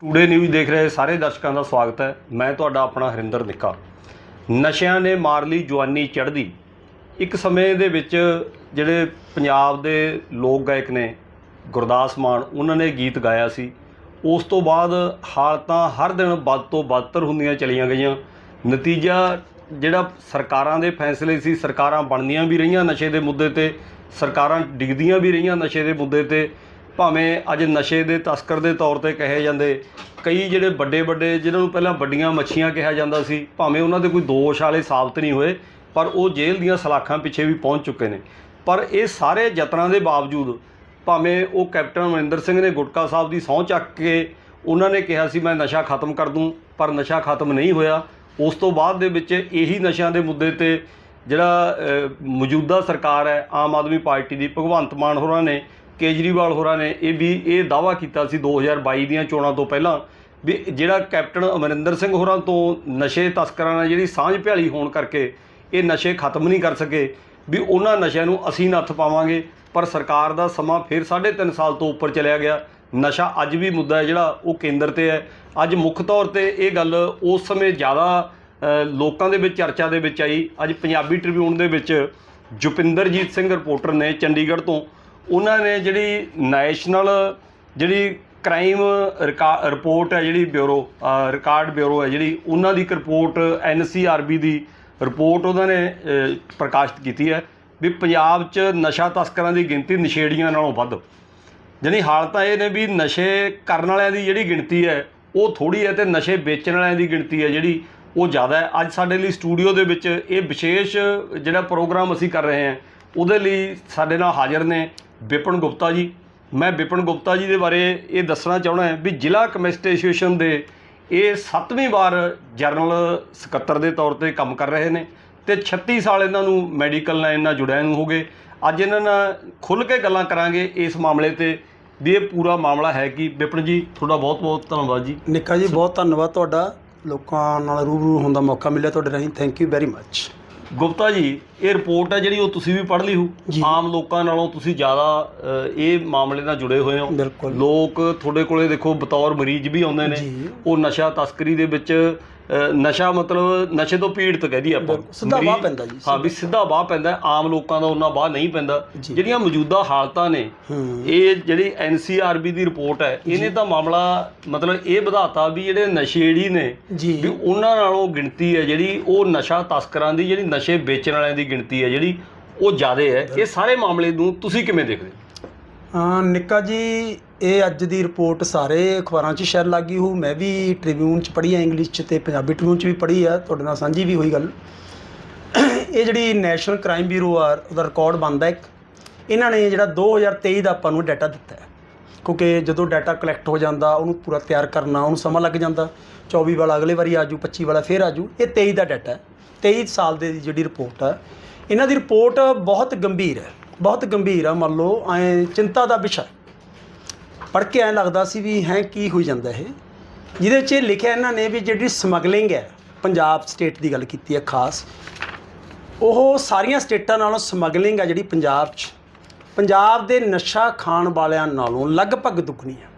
Today news ਦੇਖ ਰਹੇ ਸਾਰੇ ਦਰਸ਼ਕਾਂ ਦਾ ਸਵਾਗਤ ਹੈ। ਮੈਂ ਤੁਹਾਡਾ ਆਪਣਾ ਹਰਿੰਦਰ ਨਿੱਕਾ। ਨਸ਼ਿਆਂ ਨੇ ਮਾਰ ਲਈ ਜਵਾਨੀ ਚੜ੍ਹਦੀ। ਇੱਕ ਸਮੇਂ ਦੇ ਵਿੱਚ ਜਿਹੜੇ ਪੰਜਾਬ ਦੇ ਲੋਕ ਗਾਇਕ ਨੇ, ਗੁਰਦਾਸ ਮਾਨ, ਉਹਨਾਂ ਨੇ ਗੀਤ ਗਾਇਆ ਸੀ। ਉਸ ਤੋਂ ਬਾਅਦ ਹਾਲਤਾਂ ਹਰ ਦਿਨ ਵੱਧ ਤੋਂ ਵੱਧਤਰ ਹੁੰਦੀਆਂ ਚਲੀਆਂ ਗਈਆਂ। ਨਤੀਜਾ ਜਿਹੜਾ ਸਰਕਾਰਾਂ ਦੇ ਫੈਸਲੇ ਸੀ, ਸਰਕਾਰਾਂ ਬਣਦੀਆਂ ਵੀ ਰਹੀਆਂ ਨਸ਼ੇ ਦੇ ਮੁੱਦੇ ਤੇ, ਸਰਕਾਰਾਂ ਡਿੱਗਦੀਆਂ ਵੀ ਰਹੀਆਂ ਨਸ਼ੇ ਦੇ ਮੁੱਦੇ ਤੇ। ਭਾਵੇਂ ਅੱਜ ਨਸ਼ੇ ਦੇ ਤਸਕਰ ਦੇ ਤੌਰ ਤੇ ਕਹੇ ਜਾਂਦੇ, ਕਈ ਜਿਹੜੇ ਵੱਡੇ ਵੱਡੇ ਜਿਨ੍ਹਾਂ ਨੂੰ ਪਹਿਲਾਂ ਵੱਡੀਆਂ ਮੱਛੀਆਂ ਕਿਹਾ ਜਾਂਦਾ ਸੀ, ਭਾਵੇਂ ਉਹਨਾਂ ਦੇ ਕੋਈ ਦੋਸ਼ ਵਾਲੇ ਸਾਬਤ ਨਹੀਂ ਹੋਏ, ਪਰ ਉਹ ਜੇਲ੍ਹ ਦੀਆਂ ਸਲਾਖਾਂ ਪਿੱਛੇ ਵੀ ਪਹੁੰਚ ਚੁੱਕੇ ਨੇ। ਪਰ ਇਹ ਸਾਰੇ ਯਤਨਾਂ ਦੇ ਬਾਵਜੂਦ, ਭਾਵੇਂ ਉਹ ਕੈਪਟਨ ਅਮਰਿੰਦਰ ਸਿੰਘ ਨੇ ਗੁਟਕਾ ਸਾਹਿਬ ਦੀ ਸਹੁੰ ਚੱਕ ਕੇ ਉਹਨਾਂ ਨੇ ਕਿਹਾ ਸੀ, ਮੈਂ ਨਸ਼ਾ ਖਤਮ ਕਰ ਦੂੰ ਪਰ ਨਸ਼ਾ ਖਤਮ ਨਹੀਂ ਹੋਇਆ। ਉਸ ਤੋਂ ਬਾਅਦ ਦੇ ਵਿੱਚ ਇਹੀ ਨਸ਼ਿਆਂ ਦੇ ਮੁੱਦੇ ਤੇ ਜਿਹੜਾ ਮੌਜੂਦਾ ਸਰਕਾਰ ਹੈ, ਆਮ ਆਦਮੀ ਪਾਰਟੀ ਦੀ ਭਗਵੰਤ ਮਾਨ ਹੋਰਾਂ ਨੇ ਕੇਜਰੀਵਾਲ ਹੋਰਾਂ ਨੇ ਇਹ ਵੀ ਇਹ ਦਾਵਾ ਕੀਤਾ ਸੀ 2022 ਦੀਆਂ ਚੋਣਾਂ ਤੋਂ ਪਹਿਲਾਂ ਵੀ ਜਿਹੜਾ ਕੈਪਟਨ ਅਮਰਿੰਦਰ ਸਿੰਘ ਹੋਰਾਂ ਤੋਂ ਨਸ਼ੇ ਤਸਕਰਾਂ ਨਾਲ ਜਿਹੜੀ ਸਾਂਝ ਭਿਆਲੀ ਹੋਣ ਕਰਕੇ ਇਹ ਨਸ਼ੇ ਖਤਮ ਨਹੀਂ ਕਰ ਸਕੇ, ਵੀ ਉਹਨਾਂ ਨਸ਼ਿਆਂ ਨੂੰ ਅਸੀਂ ਨੱਥ ਪਾਵਾਂਗੇ, ਪਰ ਸਰਕਾਰ ਦਾ ਸਮਾਂ ਫਿਰ 3.5 ਸਾਲ ਤੋਂ ਉੱਪਰ ਚਲਿਆ ਗਿਆ। ਨਸ਼ਾ ਅੱਜ ਵੀ ਮੁੱਦਾ ਹੈ ਜਿਹੜਾ ਉਹ ਕੇਂਦਰ ਤੇ ਹੈ। ਅੱਜ ਮੁੱਖ ਤੌਰ ਤੇ ਇਹ ਗੱਲ ਉਸ ਸਮੇਂ ਜ਼ਿਆਦਾ ਲੋਕਾਂ ਦੇ ਵਿੱਚ ਚਰਚਾ ਦੇ ਵਿੱਚ ਆਈ। ਅੱਜ ਪੰਜਾਬੀ ਟ੍ਰਿਬਿਊਨ ਦੇ ਵਿੱਚ ਜੁਪਿੰਦਰਜੀਤ ਸਿੰਘ ਰਿਪੋਰਟਰ ਨੇ ਚੰਡੀਗੜ੍ਹ ਤੋਂ ਉਹਨਾਂ ਨੇ ਜਿਹੜੀ ਨੈਸ਼ਨਲ ਜਿਹੜੀ ਕ੍ਰਾਈਮ ਰਿਪੋਰਟ ਹੈ ਜਿਹੜੀ ਬਿਊਰੋ ਰਿਕਾਰਡ ਬਿਊਰੋ ਹੈ ਜਿਹੜੀ ਉਹਨਾਂ ਦੀ ਇੱਕ ਰਿਪੋਰਟ ਐਨਸੀਆਰਬੀ ਦੀ ਰਿਪੋਰਟ ਉਹਨਾਂ ਨੇ ਅ, ਪ੍ਰਕਾਸ਼ਿਤ ਕੀਤੀ ਹੈ ਵੀ ਪੰਜਾਬ 'ਚ ਨਸ਼ਾ ਤਸਕਰਾਂ ਦੀ ਗਿਣਤੀ ਨਸ਼ੇੜੀਆਂ ਨਾਲੋਂ ਵੱਧ। ਜਾਣੀ ਹਾਲਤ ਇਹ ਨੇ ਵੀ ਨਸ਼ੇ ਕਰਨ ਵਾਲਿਆਂ ਦੀ ਜਿਹੜੀ ਗਿਣਤੀ ਹੈ ਉਹ ਥੋੜੀ ਹੈ ਤੇ ਨਸ਼ੇ ਵੇਚਣ ਵਾਲਿਆਂ ਦੀ ਗਿਣਤੀ ਹੈ ਜਿਹੜੀ ਉਹ ਜ਼ਿਆਦਾ ਹੈ। ਅੱਜ ਸਾਡੇ ਲਈ ਸਟੂਡੀਓ ਦੇ ਵਿੱਚ ਇਹ ਵਿਸ਼ੇਸ਼ ਜਿਹੜਾ ਪ੍ਰੋਗਰਾਮ ਅਸੀਂ ਕਰ ਰਹੇ ਹਾਂ ਉਹਦੇ ਲਈ ਸਾਡੇ ਨਾਲ ਹਾਜ਼ਰ ਨੇ। ਵਿਪਨ ਗੁਪਤਾ ਜੀ। ਮੈਂ ਵਿਪਨ ਗੁਪਤਾ ਜੀ ਦੇ ਬਾਰੇ ਇਹ ਦੱਸਣਾ ਚਾਹਣਾ ਹੈ ਵੀ ਜ਼ਿਲ੍ਹਾ ਕਮਿਸਟ ਐਸੋਸੀਏਸ਼ਨ ਦੇ ਇਹ 7ਵੀਂ ਵਾਰ ਜਨਰਲ ਸਕੱਤਰ ਦੇ ਤੌਰ ਤੇ ਕੰਮ ਕਰ ਰਹੇ ਨੇ ਤੇ 36 ਸਾਲ ਇਹਨਾਂ ਨੂੰ ਮੈਡੀਕਲ ਲਾਈਨ ਨਾਲ ਜੁੜਿਆ ਨੂੰ ਹੋ ਗਏ। ਅੱਜ ਇਹਨਾਂ ਨਾਲ ਖੁੱਲ ਕੇ ਗੱਲਾਂ ਕਰਾਂਗੇ ਇਸ ਮਾਮਲੇ ਤੇ ਵੀ ਇਹ ਪੂਰਾ ਮਾਮਲਾ ਹੈ ਕਿ। ਵਿਪਨ ਜੀ, ਤੁਹਾਡਾ ਬਹੁਤ ਬਹੁਤ ਧੰਨਵਾਦ ਜੀ। ਨਿੱਕਾ ਜੀ, ਬਹੁਤ ਧੰਨਵਾਦ ਤੁਹਾਡਾ। ਲੋਕਾਂ ਨਾਲ ਰੂਬਰੂ ਹੋਣ ਦਾ ਮੌਕਾ ਮਿਲਿਆ ਤੁਹਾਡੇ ਰਾਹੀਂ। Thank you very much Gupta ji ਇਹ ਰਿਪੋਰਟ ਹੈ ਜਿਹੜੀ ਉਹ ਤੁਸੀਂ ਵੀ ਪੜ੍ਹ ਲਈ ਹੋ ਜੀ। ਆਮ ਲੋਕਾਂ ਨਾਲੋਂ ਤੁਸੀਂ ਜ਼ਿਆਦਾ ਅ, ਇਹ ਮਾਮਲੇ ਨਾਲ ਜੁੜੇ ਹੋਏ ਹੋ ਬਿਲਕੁਲ ਲੋਕ ਤੁਹਾਡੇ ਕੋਲੇ ਦੇਖੋ ਬਤੌਰ ਮਰੀਜ਼ ਵੀ ਆਉਂਦੇ ਨੇ ਜੀ। ਉਹ ਨਸ਼ਾ ਤਸਕਰੀ ਦੇ ਵਿੱਚ ਨਸ਼ਾ ਮਤਲਬ ਨਸ਼ੇ ਤੋਂ ਪੀੜਤ ਕਹਿ ਦਈਏ ਆਪਾਂ। ਸਿੱਧਾ ਵਾਹ ਮਰੀਜ਼- ਪੈਂਦਾ ਜੀ, ਹਾਂ ਵੀ ਸਿੱਧਾ। ਵਾਹ ਪੈਂਦਾ ਆਮ ਲੋਕਾਂ ਦਾ ਉਹਨਾਂ ਵਾਹ ਨਹੀਂ ਪੈਂਦਾ। ਜਿਹੜੀਆਂ ਮੌਜੂਦਾ ਹਾਲਤਾਂ ਨੇ ਇਹ ਜਿਹੜੀ ਐਨਸੀਆਰਬੀ ਦੀ ਰਿਪੋਰਟ ਹੈ ਇਹਨੇ ਤਾਂ ਮਾਮਲਾ ਮਤਲਬ ਇਹ ਵਧਾਤਾ ਵੀ ਜਿਹੜੇ ਨਸ਼ੇੜੀ ਨੇ ਵੀ ਉਹਨਾਂ ਨਾਲੋਂ ਗਿਣਤੀ ਹੈ ਜਿਹੜੀ ਉਹ ਨਸ਼ਾ ਤਸਕਰਾਂ ਦੀ ਜਿਹੜੀ ਨਸ਼ੇ ਵੇਚਣ ਵਾਲਿਆਂ ਦੀ ਗਿਣਤੀ ਹੈ ਜਿਹੜੀ ਉਹ ਜ਼ਿਆਦਾ ਹੈ। ਇਹ ਸਾਰੇ ਮਾਮਲੇ ਨੂੰ ਤੁਸੀਂ ਕਿਵੇਂ ਦੇਖਦੇ ਹਾਂ? ਨਿੱਕਾ ਜੀ, ਇਹ ਅੱਜ ਦੀ ਰਿਪੋਰਟ ਸਾਰੇ ਅਖਬਾਰਾਂ 'ਚ ਸ਼ਾਇਦ ਲੱਗੀ ਹੋ ਮੈਂ ਵੀ ਟ੍ਰਿਬਿਊਨ 'ਚ ਪੜ੍ਹੀ ਹੈ ਇੰਗਲਿਸ਼ 'ਚ ਤੇ ਪੰਜਾਬੀ ਟ੍ਰਿਬਿਊਨ 'ਚ ਵੀ ਪੜ੍ਹੀ ਆ। ਤੁਹਾਡੇ ਨਾਲ ਸਾਂਝੀ ਵੀ ਹੋਈ ਗੱਲ। ਇਹ ਜਿਹੜੀ ਨੈਸ਼ਨਲ ਕ੍ਰਾਈਮ ਬਿਊਰੋ ਆ, ਉਹਦਾ ਰਿਕਾਰਡ ਬਣਦਾ ਇੱਕ। ਇਹਨਾਂ ਨੇ ਜਿਹੜਾ 2023 ਦਾ ਆਪਾਂ ਨੂੰ ਡਾਟਾ ਦਿੱਤਾ ਹੈ। ਕਿਉਂਕਿ ਜਦੋਂ ਡਾਟਾ ਕਲੈਕਟ ਹੋ ਜਾਂਦਾ, ਉਹਨੂੰ ਪੂਰਾ ਤਿਆਰ ਕਰਨਾ, ਉਹਨੂੰ ਸਮਾਂ ਲੱਗ ਜਾਂਦਾ। 24 ਵਾਲਾ ਅਗਲੇ ਵਾਰੀ ਆਜੂ 25 ਵਾਲਾ ਫੇਰ ਆਜੂ। ਇਹ 23 ਦਾ ਡਾਟਾ ਹੈ। 23 ਸਾਲ ਦੇ ਦੀ ਜਿਹੜੀ ਰਿਪੋਰਟ ਆ। ਇਹਨਾਂ ਦੀ ਰਿਪੋਰਟ ਬਹੁਤ ਗੰਭੀਰ ਹੈ। ਬਹੁਤ ਗੰਭੀਰ ਆ, ਮੰਨ ਲਓ, ਐ ਚਿੰਤਾ ਦਾ ਵਿਸ਼ਾ। ਪੜ੍ਹ ਕੇ ਐਂ ਲੱਗਦਾ ਸੀ ਵੀ ਹੈ, ਕੀ ਹੋਈ ਜਾਂਦਾ ਇਹ? ਜਿਹਦੇ ਵਿੱਚ ਇਹ ਲਿਖਿਆ ਇਹਨਾਂ ਨੇ ਵੀ ਜਿਹੜੀ ਸਮਗਲਿੰਗ ਹੈ, ਪੰਜਾਬ ਸਟੇਟ ਦੀ ਗੱਲ ਕੀਤੀ ਹੈ ਖਾਸ, ਉਹ ਸਾਰੀਆਂ ਸਟੇਟਾਂ ਨਾਲੋਂ ਸਮਗਲਿੰਗ ਆ ਜਿਹੜੀ ਪੰਜਾਬ 'ਚ। ਪੰਜਾਬ ਦੇ ਨਸ਼ਾ ਖਾਣ ਵਾਲਿਆਂ ਨਾਲੋਂ ਲਗਭਗ ਦੁੱਗਣੀ ਹੈ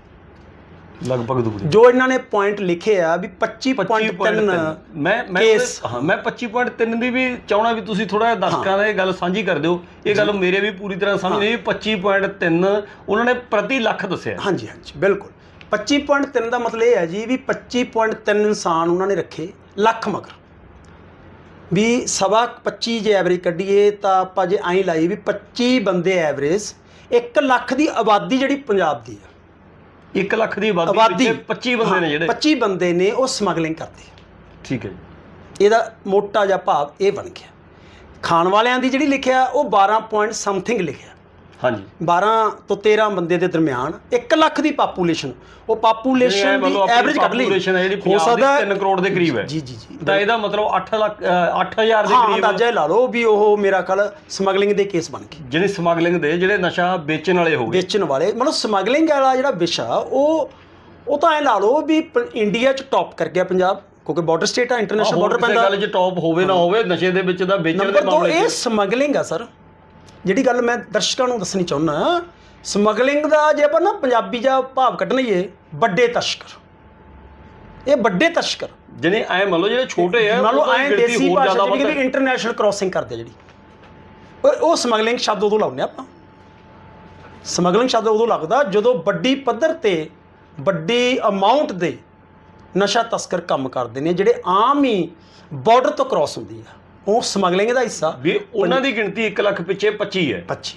ਲਗਭਗ ਦੁਗਣੀ। ਜੋ ਇਹਨਾਂ ਨੇ ਪੁਆਇੰਟ ਲਿਖੇ ਆ ਵੀ 25.3 ਮੈਂ ਮੈਂ ਕੇਸ। ਹਾਂ ਮੈਂ 25.3 ਦੀ ਵੀ ਚਾਹਣਾ ਵੀ ਤੁਸੀਂ ਥੋੜਾ ਜਿਹਾ ਦਰਸ਼ਕਾਂ ਨਾਲ ਇਹ ਗੱਲ ਸਾਂਝੀ ਕਰ ਦਿਓ। ਇਹ ਗੱਲ ਮੇਰੇ ਵੀ ਪੂਰੀ ਤਰ੍ਹਾਂ ਸਮਝ ਨਹੀਂ 25.3 ਉਹਨਾਂ ਨੇ ਪ੍ਰਤੀ ਲੱਖ ਦੱਸਿਆ। ਹਾਂਜੀ ਹਾਂਜੀ ਬਿਲਕੁਲ। 25.3 ਦਾ ਮਤਲਬ ਇਹ ਹੈ ਜੀ ਵੀ 25.3 ਇਨਸਾਨ ਉਹਨਾਂ ਨੇ ਰੱਖੇ ਲੱਖ ਮਗਰ। ਵੀ ਸਵਾ 25 ਜੇ ਐਵਰੇਜ ਕੱਢੀਏ ਤਾਂ ਆਪਾਂ ਜੇ ਐਂ ਲਾਈ ਵੀ 25 ਬੰਦੇ ਐਵਰੇਜ 1 ਲੱਖ ਦੀ ਆਬਾਦੀ ਜਿਹੜੀ ਪੰਜਾਬ ਦੀ ਹੈ। 1 ਲੱਖ ਦੀ ਆਬਾਦੀ ਆਬਾਦੀ। ਵਿੱਚ 25 ਬੰਦੇ ਨੇ ਜਿਹੜੇ। 25 ਬੰਦੇ ਨੇ ਉਹ ਸਮਗਲਿੰਗ ਕਰਦੇ ਆ। ਠੀਕ ਹੈ ਜੀ। ਇਹਦਾ ਮੋਟਾ ਜਿਹਾ ਭਾਵ ਇਹ ਬਣ ਗਿਆ। ਖਾਣ ਵਾਲਿਆਂ ਦੀ ਜਿਹੜੀ ਲਿਖਿਆ ਉਹ 12 ਪੁਆਇੰਟ ਸਮਥਿੰਗ ਲਿਖਿਆ। ਹਾਂਜੀ। 12 ਤੋਂ 13 ਬੰਦੇ ਦੇ ਦਰਮਿਆਨ 1 ਲੱਖ ਦੀ ਪਾਪੂਲੇਸ਼ਨ ਉਹ ਪਾਪੂਲੇਸ਼ਨ ਦੀ ਐਵਰੇਜ ਕੱਢ ਲਈ। ਪੋਪੂਲੇਸ਼ਨ ਹੈ ਜਿਹੜੀ ਹੋ ਪੰਜਾਬ ਸਕਦਾ ਦੀ 3 ਕਰੋੜ ਦੇ ਕਰੀਬ ਹੈ। ਜੀ ਜੀ ਜੀ। ਤਾਂ ਇਹਦਾ ਮਤਲਬ 8 ਲੱਖ 8000 ਦੇ ਹਾਂ ਕਰੀਬ ਅੰਦਾਜ਼ਾ ਹੀ ਲਾ ਲਓ ਵੀ ਉਹ ਮੇਰਾ ਖਲ ਸਮਗਲਿੰਗ ਦੇ ਕੇਸ ਬਣ ਗਏ। ਜਿਹੜੇ ਸਮਗਲਿੰਗ ਦੇ ਜਿਹੜੇ ਨਸ਼ਾ ਵੇਚਣ ਵਾਲੇ ਹੋ ਗਏ। ਵੇਚਣ ਵਾਲੇ ਮਤਲਬ ਸਮਗਲਿੰਗ ਵਾਲਾ ਜਿਹੜਾ ਵਿਸ਼ਾ ਉਹ ਉਹ ਤਾਂ ਐ ਲਾ ਲਓ ਵੀ ਇੰਡੀਆ ਚ ਟੌਪ ਕਰ ਗਿਆ ਪੰਜਾਬ ਕਿਉਂਕਿ ਬਾਰਡਰ ਸਟੇਟ ਆ ਇੰਟਰਨੈਸ਼ਨਲ ਬਾਰਡਰ ਪੈਂਦਾ। ਗੱਲ 'ਚ ਟੌਪ ਹੋਵੇ ਨਾ ਹੋਵੇ ਨਸ਼ੇ ਦੇ ਵਿੱਚ ਦਾ ਵੇਚਣ ਦੇ ਨੰਬਰ 2 ਮਾਮਲੇ ਇਹ 'ਚ। ਸਮਗਲਿੰਗ ਆ ਸਰ। ਜਿਹੜੀ ਗੱਲ ਮੈਂ ਦਰਸ਼ਕਾਂ ਨੂੰ ਦੱਸਣੀ ਚਾਹੁੰਦਾ ਸਮਗਲਿੰਗ ਦਾ ਜੇ ਆਪਾਂ ਨਾ ਪੰਜਾਬੀ ਜਾਂ ਭਾਵ ਕੱਢ ਲਈਏ ਵੱਡੇ ਤਸਕਰ। ਇਹ ਵੱਡੇ ਤਸਕਰ। ਜਿਹਨੇ ਐ ਮੰਨ ਲਓ ਜਿਹੜੇ ਛੋਟੇ ਆ ਮੰਨ ਲਓ ਐਂ ਦੇਸੀ ਭਾਸ਼ਾ ਜਿਹੜੀ ਕਿ ਇੰਟਰਨੈਸ਼ਨਲ ਕ੍ਰਾਸਿੰਗ ਕਰਦੇ ਜਿਹੜੀ। ਉਹ- ਉਹ ਸਮਗਲਿੰਗ ਸ਼ਬਦ ਉਦੋਂ ਲਾਉਂਦੇ ਆਪਾਂ। ਸਮਗਲਿੰਗ ਸ਼ਬਦ ਉਦੋਂ ਲੱਗਦਾ ਜਦੋਂ ਵੱਡੀ ਪੱਧਰ ਤੇ ਵੱਡੀ ਅਮਾਉਂਟ ਦੇ ਨਸ਼ਾ ਤਸਕਰ ਕੰਮ ਕਰਦੇ ਨੇ ਜਿਹੜੇ ਆਮ ਹੀ ਬਾਰਡਰ ਤੋਂ ਕ੍ਰਾਸ ਹੁੰਦੀ ਆ। ਉਹ ਸਮਗਲਿੰਗ ਦਾ ਹਿੱਸਾ। ਵੀ ਉਹਨਾਂ ਦੀ ਗਿਣਤੀ 1 ਲੱਖ ਪਿੱਛੇ 25 ਹੈ। 25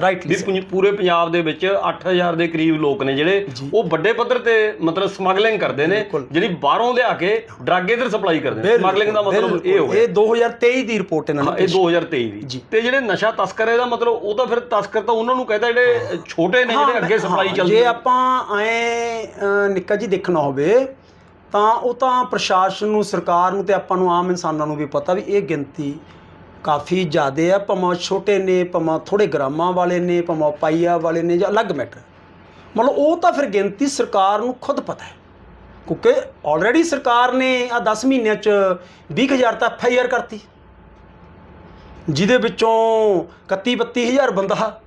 ਰਾਈਟਲੀ ਵੀ ਪੂਰੇ ਪੰਜਾਬ ਦੇ ਵਿੱਚ 8000 ਦੇ ਕਰੀਬ ਲੋਕ ਨੇ ਜਿਹੜੇ। ਉਹ ਵੱਡੇ ਪੱਧਰ ਤੇ ਮਤਲਬ ਸਮਗਲਿੰਗ ਕਰਦੇ ਨੇ। ਜਿਹੜੀ ਬਾਹਰੋਂ ਲਿਆ ਕੇ ਡਰੱਗ ਇਧਰ ਸਪਲਾਈ ਕਰਦੇ ਨੇ। ਸਮਗਲਿੰਗ ਦਾ ਮਤਲਬ ਇਹ ਹੋ ਗਿਆ ਇਹ 2023 ਦੀ ਰਿਪੋਰਟ ਇਹਨਾਂ ਨੇ ਇਹ 2023 ਦੀ। ਤੇ ਜਿਹੜੇ ਨਸ਼ਾ ਤਸਕਰ ਇਹਦਾ ਮਤਲਬ ਉਹ ਤਾਂ ਫਿਰ ਤਸਕਰ ਤਾਂ ਉਹਨਾਂ ਨੂੰ ਕਹਿੰਦਾ ਜਿਹੜੇ ਛੋਟੇ ਨੇ ਜਿਹੜੇ ਅੱਗੇ ਸਪਲਾਈ ਚੱਲਦੀ ਜੇ ਆਪਾਂ ਐ ਨਿੱਕਾ ਜੀ ਦੇਖਣਾ ਹੋਵੇ ਤਾਂ ਉਹ ਤਾਂ ਪ੍ਰਸ਼ਾਸਨ ਨੂੰ, ਸਰਕਾਰ ਨੂੰ ਤੇ ਆਪਾਂ ਨੂੰ ਆਮ ਇਨਸਾਨਾਂ ਨੂੰ ਵੀ ਪਤਾ ਵੀ ਇਹ ਗਿਣਤੀ ਕਾਫੀ ਜ਼ਿਆਦਾ ਹੈ ਭਾਵੇਂ ਛੋਟੇ ਨੇ, ਭਾਵੇਂ ਥੋੜੇ ਗ੍ਰਾਮਾਂ ਵਾਲੇ ਨੇ, ਭਾਵੇਂ ਪਾਈਆ ਵਾਲੇ ਨੇ ਜਾਂ ਅਲੱਗ ਮੈਟਰ। ਮਤਲਬ ਉਹ ਤਾਂ ਫਿਰ ਗਿਣਤੀ ਸਰਕਾਰ ਨੂੰ ਖੁਦ ਪਤਾ ਹੈ। ਕਿਉਂਕਿ ਆਲਰੇਡੀ ਸਰਕਾਰ ਨੇ ਆ 10 ਮਹੀਨਿਆਂ ਚ 20000 ਤਾਂ ਐਫ ਆਈ ਆਰ ਕਰਤੀ। ਜਿਹਦੇ ਵਿੱਚੋਂ 31 32000 ਬੰਦਾ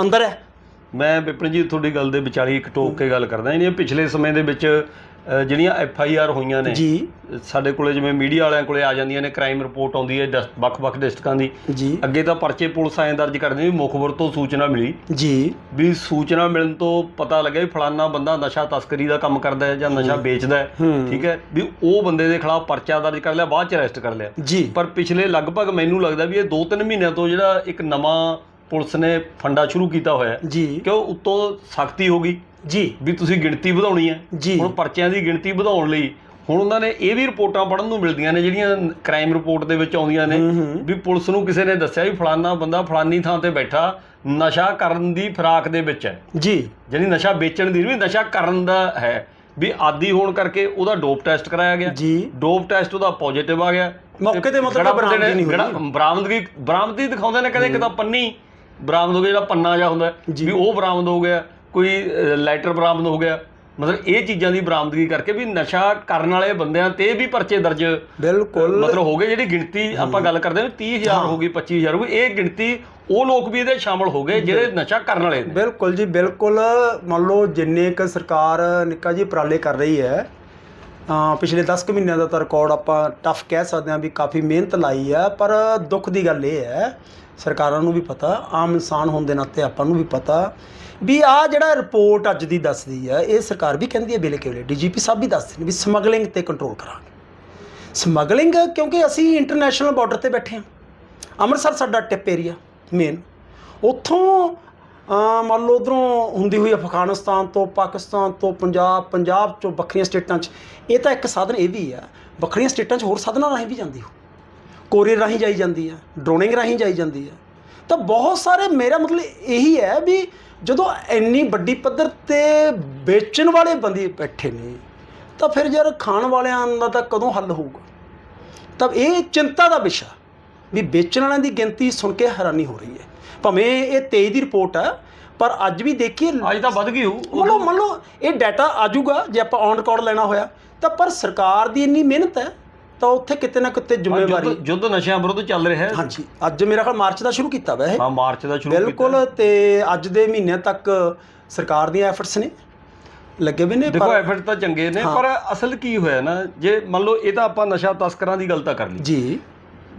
ਅੰਦਰ ਹੈ। ਮੈਂ ਵਿਪਨ ਜੀ ਤੁਹਾਡੀ ਗੱਲ ਦੇ ਵਿਚਾਲੀ ਇੱਕ ਟੋਕ ਕੇ ਗੱਲ ਕਰਦਾ ਜਿਹੜੀਆਂ ਪਿਛਲੇ ਸਮੇਂ ਦੇ ਵਿੱਚ ਜਿਹੜੀਆਂ ਐਫ ਆਈ ਆਰ ਹੋਈਆਂ ਨੇ ਜੀ। ਸਾਡੇ ਕੋਲੇ ਜਿਵੇਂ ਮੀਡੀਆ ਵਾਲਿਆਂ ਕੋਲੇ ਆ ਜਾਂਦੀਆਂ ਨੇ ਕ੍ਰਾਈਮ ਰਿਪੋਰਟ ਆਉਂਦੀ ਹੈ ਵੱਖ-ਵੱਖ ਡਿਸਟ੍ਰਿਕਾਂ ਦੀ। ਜੀ। ਅੱਗੇ ਤਾਂ ਪਰਚੇ ਪੁਲਿਸ ਐਂ ਦਰਜ ਕਰਦੇ ਵੀ ਮੁਖਬਰ ਤੋਂ ਸੂਚਨਾ ਮਿਲੀ। ਜੀ। ਵੀ ਸੂਚਨਾ ਮਿਲਣ ਤੋਂ ਪਤਾ ਲੱਗਿਆ ਵੀ ਫਲਾਨਾ ਬੰਦਾ ਨਸ਼ਾ ਤਸਕਰੀ ਦਾ ਕੰਮ ਕਰਦਾ ਹੈ ਜਾਂ ਨਸ਼ਾ ਵੇਚਦਾ ਹੈ। ਠੀਕ ਹੈ? ਵੀ ਉਹ ਬੰਦੇ ਦੇ ਖਿਲਾਫ ਪਰਚਾ ਦਰਜ ਕਰ ਲਿਆ ਬਾਅਦ ਚ ਅਰੈਸਟ ਕਰ ਲਿਆ। ਜੀ। ਪਰ ਪਿਛਲੇ ਲਗਭਗ ਮੈਨੂੰ ਲੱਗਦਾ ਵੀ ਇਹ 2-3 ਮਹੀਨਿਆਂ ਤੋਂ ਜਿਹੜਾ ਇੱਕ ਨਵਾਂ ਪੁਲਿਸ ਨੇ ਫੰਡਾ ਸ਼ੁਰੂ ਕੀਤਾ ਹੋਇਆ ਹੈ ਜੀ। ਕਿਉਂ ਉੱਤੋਂ ਸਖਤੀ ਹੋ ਗਈ? ਜੀ। ਵੀ ਤੁਸੀਂ ਗਿਣਤੀ ਵਧਾਉਣੀ ਹੈ ਜੀ। ਹੁਣ ਪਰਚਿਆਂ ਦੀ ਗਿਣਤੀ ਵਧਾਉਣ ਲਈ ਹੁਣ ਉਹਨਾਂ ਨੇ ਇਹ ਵੀ ਰਿਪੋਰਟਾਂ ਪੜਨ ਨੂੰ ਮਿਲਦੀਆਂ ਨੇ ਜਿਹੜੀਆਂ ਕ੍ਰਾਈਮ ਰਿਪੋਰਟ ਦੇ ਵਿੱਚ ਆਉਂਦੀਆਂ ਨੇ। ਵੀ ਪੁਲਿਸ ਨੂੰ ਕਿਸੇ ਨੇ ਦੱਸਿਆ ਵੀ ਫਲਾਨਾ ਬੰਦਾ ਫਲਾਨੀ ਥਾਂ ਤੇ ਬੈਠਾ ਨਸ਼ਾ ਕਰਨ ਦੀ ਫਰਾਕ ਦੇ ਵਿੱਚ ਹੈ। ਜੀ। ਜਿਹੜੀ ਨਸ਼ਾ ਵੇਚਣ ਦੀ ਨਹੀਂ ਨਸ਼ਾ ਕਰਨ ਦਾ ਹੈ। ਵੀ ਆਦੀ ਹੋਣ ਕਰਕੇ ਉਹਦਾ ਡੋਪ ਟੈਸਟ ਕਰਾਇਆ ਗਿਆ। ਜੀ। ਡੋਪ ਟੈਸਟ ਉਹਦਾ ਪੋਜ਼ਿਟਿਵ ਆ ਗਿਆ। ਮੌਕੇ ਤੇ ਮਤਲਬ ਬਰਾਮਦਗੀ ਨਹੀਂ ਹੋਈ। ਜਿਹੜਾ ਬਰਾਮਦਗੀ ਬਰਾਮਦਗੀ ਦਿਖਾਉਂਦੇ ਨੇ ਕਹਿੰਦੇ ਇੱਕ ਤਾਂ ਪੰਨੀ ਬਰਾਮਦ ਹੋ ਗਿਆ ਜਿਹੜਾ ਪੰਨਾ ਜਿਹਾ ਹੁੰਦਾ। ਹੈ, ਜੀ। ਵੀ ਉਹ ਬਰਾਮਦ ਹੋ ਗਿਆ। ਕੋਈ ਲਾਈਟਰ ਬਰਾਮਦ ਹੋ ਗਿਆ। ਮਤਲਬ ਇਹ ਚੀਜ਼ਾਂ ਦੀ ਬਰਾਮਦਗੀ ਕਰਕੇ ਵੀ ਨਸ਼ਾ ਕਰਨ ਵਾਲੇ ਬੰਦਿਆਂ ਤੇ ਵੀ ਪਰਚੇ ਦਰਜ ਬਿਲਕੁਲ। ਮਤਲਬ ਹੋ ਗਏ। ਜਿਹੜੀ ਗਿਣਤੀ ਆਪਾਂ ਗੱਲ ਕਰਦੇ ਹਾਂ 30000 ਹੋ। ਗਈ 25000 ਹੋ ਗਈ ਇਹ ਗਿਣਤੀ ਉਹ ਲੋਕ ਵੀ ਇਹਦੇ ਸ਼ਾਮਲ ਹੋ ਗਏ ਜਿਹੜੇ ਨਸ਼ਾ ਕਰਨ ਵਾਲੇ ਨੇ। ਬਿਲਕੁਲ ਜੀ ਬਿਲਕੁਲ। ਮੰਨ ਲਓ ਜਿੰਨੇ ਕ ਸਰਕਾਰ ਨਿੱਕਾ ਜੀ ਉਪਰਾਲੇ ਕਰ ਰਹੀ ਹੈ ਪਿਛਲੇ 10 ਕੁ ਮਹੀਨਿਆਂ ਦਾ ਤਾਂ ਰਿਕਾਰਡ ਆਪਾਂ ਟਫ ਕਹਿ ਸਕਦੇ ਹਾਂ ਵੀ ਕਾਫੀ ਮਿਹਨਤ ਲਾਈ ਹੈ ਪਰ ਦੁੱਖ ਦੀ ਗੱਲ ਇਹ ਹੈ ਸਰਕਾਰਾਂ ਨੂੰ ਵੀ ਪਤਾ ਆਮ ਇਨਸਾਨ ਹੋਣ ਦੇ ਨਾਤੇ ਆਪਾਂ ਨੂੰ ਵੀ ਪਤਾ ਵੀ ਆ ਜਿਹੜਾ ਰਿਪੋਰਟ ਅੱਜ ਦੀ ਦੱਸਦੀ ਹੈ ਇਹ ਸਰਕਾਰ ਵੀ ਕਹਿੰਦੀ ਹੈ ਵੇਲੇ ਕੇਲੇ ਡੀਜੀਪੀ ਸਾਹਿਬ ਵੀ ਦੱਸਦੇ ਨੇ ਵੀ ਸਮਗਲਿੰਗ ਤੇ ਕੰਟਰੋਲ ਕਰਾਂਗੇ। ਸਮਗਲਿੰਗ ਕਿਉਂਕਿ ਅਸੀਂ ਇੰਟਰਨੈਸ਼ਨਲ ਬਾਰਡਰ ਤੇ ਬੈਠੇ ਹਾਂ। ਅੰਮ੍ਰਿਤਸਰ ਸਾਡਾ ਟਿਪ ਏਰੀਆ ਮੇਨ ਉੱਥੋਂ ਮੰਨ ਲਓ ਉਧਰੋਂ ਹੁੰਦੀ ਹੋਈ ਅਫਗਾਨਿਸਤਾਨ ਤੋਂ, ਪਾਕਿਸਤਾਨ ਤੋਂ, ਪੰਜਾਬ ਪੰਜਾਬ ਚੋਂ ਵੱਖਰੀਆਂ ਸਟੇਟਾਂ 'ਚ, ਇਹ ਤਾਂ ਇੱਕ ਸਾਧਨ ਇਹ ਵੀ ਆ, ਵੱਖਰੀਆਂ ਸਟੇਟਾਂ 'ਚ ਹੋਰ ਸਾਧਨਾਂ ਰਾਹੀਂ ਵੀ ਜਾਂਦੀ ਹੋ। ਕੋਰੀਅਰ ਰਾਹੀਂ ਜਾਈ ਜਾਂਦੀ ਆ ਡਰੋਨਿੰਗ ਰਾਹੀਂ ਜਾਈ ਜਾਂਦੀ ਆ। ਤਾਂ ਬਹੁਤ ਸਾਰੇ ਮੇਰਾ ਮਤਲਬ ਇਹੀ ਹੈ ਵੀ ਜਦੋਂ ਇੰਨੀ ਵੱਡੀ ਪੱਧਰ ਤੇ ਵੇਚਣ ਵਾਲੇ ਬੰਦੇ ਬੈਠੇ ਨੇ ਤਾਂ ਫਿਰ ਯਾਰ ਖਾਣ ਵਾਲਿਆਂ ਦਾ ਤਾਂ ਕਦੋਂ ਹੱਲ ਹੋਊਗਾ? ਤਾਂ ਇਹ ਚਿੰਤਾ ਦਾ ਵਿਸ਼ਾ ਵੀ ਵੇਚਣ ਵਾਲਿਆਂ ਦੀ ਗਿਣਤੀ ਸੁਣ ਕੇ ਹੈਰਾਨੀ ਹੋ ਰਹੀ ਹੈ। ਭਾਵੇਂ ਇਹ 23 ਦੀ ਰਿਪੋਰਟ ਹੈ ਪਰ ਅੱਜ ਵੀ ਦੇਖੀਏ ਅੱਜ ਤਾਂ ਵੱਧ ਗਈ ਹੋਊ। ਮੰਨ ਲਓ ਮੰਨ ਲਓ ਇਹ ਡਾਟਾ ਆਜੂਗਾ ਜੇ ਆਪਾਂ ਔਨ ਰਿਕਾਰਡ ਲੈਣਾ ਹੋਇਆ ਤਾਂ ਪਰ ਸਰਕਾਰ ਦੀ ਇੰਨੀ ਮਿਹਨਤ ਹੈ ਤਾਂ ਉੱਥੇ ਕਿਤੇ ਨਾ ਕਿਤੇ ਜ਼ਿੰਮੇਵਾਰੀ ਯੁੱਧ ਯੁੱਧ ਨਸ਼ਿਆਂ ਵਿਰੁੱਧ ਚੱਲ ਰਿਹਾ ਹੈ। ਹਾਂਜੀ। ਅੱਜ ਮੇਰਾ ਖਿਆਲ ਮਾਰਚ ਦਾ ਸ਼ੁਰੂ ਕੀਤਾ ਵਾ ਇਹ। ਹਾਂ ਮਾਰਚ ਦਾ ਸ਼ੁਰੂ ਕੀਤਾ। ਬਿਲਕੁਲ ਤੇ ਅੱਜ ਦੇ ਮਹੀਨੇ ਤੱਕ ਸਰਕਾਰ ਦੀਆਂ ਐਫਰਟਸ ਨੇ। ਲੱਗੇ ਵੀ ਨੇ ਦੇਖੋ ਪਰ ਐਫਰਟ ਤਾਂ ਚੰਗੇ ਨੇ ਪਰ ਅਸਲ ਕੀ ਹੋਇਆ ਨਾ ਜੇ ਮੰਨ ਲਓ ਇਹ ਤਾਂ ਆਪਾਂ ਨਸ਼ਾ ਤਸਕਰਾਂ ਦੀ ਗੱਲ ਤਾਂ ਕਰ ਲਈ। ਜੀ।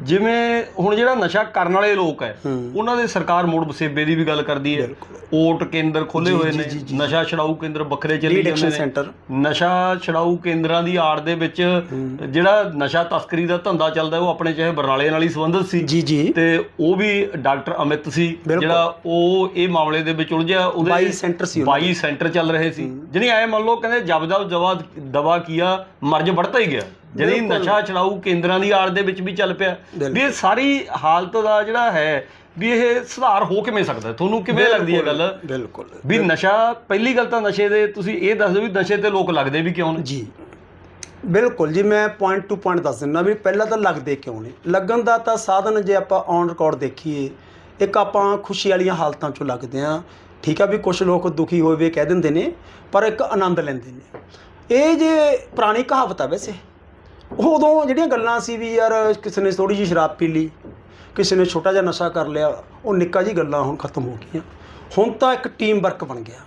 ਜਿਵੇਂ ਹੁਣ ਜਿਹੜਾ ਨਸ਼ਾ ਕਰਨ ਵਾਲੇ ਲੋਕ ਹੈ। ਉਹਨਾਂ ਦੇ ਸਰਕਾਰ ਮੋੜ ਵਸੇਬੇ ਦੀ ਵੀ ਗੱਲ ਕਰਦੀ ਹੈ। ਓਟ ਕੇਂਦਰ ਖੋਲੇ ਹੋਏ ਨੇ। ਨਸ਼ਾ ਛਡਾਊ ਕੇਂਦਰ ਵੱਖਰੇ ਚੱਲੀ ਜਾਂਦੇ ਨੇ। ਨਸ਼ਾ ਛਡਾਊ ਕੇਂਦਰਾਂ ਦੀ ਆੜ ਦੇ ਵਿੱਚ ਜਿਹੜਾ ਨਸ਼ਾ ਤਸਕਰੀ ਦਾ ਧੰਦਾ ਚੱਲਦਾ ਉਹ ਆਪਣੇ ਚਾਹੇ ਬਰਨਾਲੇ ਨਾਲ ਹੀ ਸੰਬੰਧਿਤ ਸੀ। ਜੀ ਜੀ। ਤੇ ਉਹ ਵੀ ਡਾਕਟਰ ਅਮਿਤ ਸੀ। ਜਿਹੜਾ ਉਹ ਇਹ ਮਾਮਲੇ ਦੇ ਵਿੱਚ ਉਲਝਿਆ। ਉਹਦੇ 22 ਸੈਂਟਰ ਸੀ ਉਹਨਾਂ 22 ਸੈਂਟਰ ਚੱਲ ਰਹੇ ਸੀ। ਜਿਹਨੇ ਆਏ ਮੰਨ ਲਓ ਕਹਿੰਦੇ ਜਬ ਜਬ ਦਵਾ ਦਵਾ ਕੀਆ ਮਰਜ ਵੜਤਾ ਹੀ ਗਿਆ। ਜਿਹੜੀ ਨਸ਼ਾ ਛਡਾਊ ਕੇਂਦਰਾਂ ਦੀ ਆੜ ਦੇ ਵਿੱਚ ਵੀ ਚੱਲ ਪਿਆ ਵੀ ਇਹ ਸਾਰੀ ਹਾਲਤ ਦਾ ਜਿਹੜਾ ਹੈ ਵੀ ਇਹ ਸੁਧਾਰ ਹੋ ਕਿਵੇਂ ਸਕਦਾ? ਤੁਹਾਨੂੰ ਕਿਵੇਂ ਲੱਗਦੀ ਹੈ ਗੱਲ? ਬਿਲਕੁਲ। ਵੀ ਨਸ਼ਾ ਪਹਿਲੀ ਗੱਲ ਤਾਂ ਨਸ਼ੇ ਦੇ ਤੁਸੀਂ ਇਹ ਦੱਸ ਦਿਓ ਵੀ ਨਸ਼ੇ ਤੇ ਲੋਕ ਲੱਗਦੇ ਵੀ ਕਿਉਂ ਨੇ? ਜੀ। ਬਿਲਕੁਲ ਜੀ ਮੈਂ ਪੁਆਇੰਟ ਟੂ ਪੁਆਇੰਟ ਦੱਸ ਦਿੰਦਾ ਵੀ ਪਹਿਲਾਂ ਤਾਂ ਲੱਗਦੇ ਕਿਉਂ ਨੇ? ਲੱਗਣ ਦਾ ਤਾਂ ਸਾਧਨ ਜੇ ਆਪਾਂ ਔਨ ਰਿਕਾਰਡ ਦੇਖੀਏ ਇੱਕ ਆਪਾਂ ਖੁਸ਼ੀ ਵਾਲੀਆਂ ਹਾਲਤਾਂ ਚੋਂ ਲੱਗਦੇ ਆ ਠੀਕ ਆ ਵੀ ਕੁਝ ਲੋਕ ਦੁਖੀ ਹੋਏ ਵੇ ਕਹਿ ਦਿੰਦੇ ਨੇ ਪਰ ਇੱਕ ਆਨੰਦ ਲੈਂਦੇ ਨੇ। ਇਹ ਜੇ ਪੁਰਾਣੀ ਕਹਾਵਤ ਆ ਵੈਸੇ। ਉਦੋਂ ਜਿਹੜੀਆਂ ਗੱਲਾਂ ਸੀ ਵੀ ਯਾਰ ਕਿਸੇ ਨੇ ਥੋੜੀ ਜਿਹੀ ਸ਼ਰਾਬ ਪੀ ਲਈ, ਕਿਸੇ ਨੇ ਛੋਟਾ ਜਿਹਾ ਨਸ਼ਾ ਕਰ ਲਿਆ, ਉਹ ਨਿੱਕਾ ਜੀ ਗੱਲਾਂ ਹੁਣ ਖਤਮ ਹੋ ਗਈਆਂ। ਹੁਣ ਤਾਂ ਇੱਕ ਟੀਮ ਵਰਕ ਬਣ ਗਿਆ।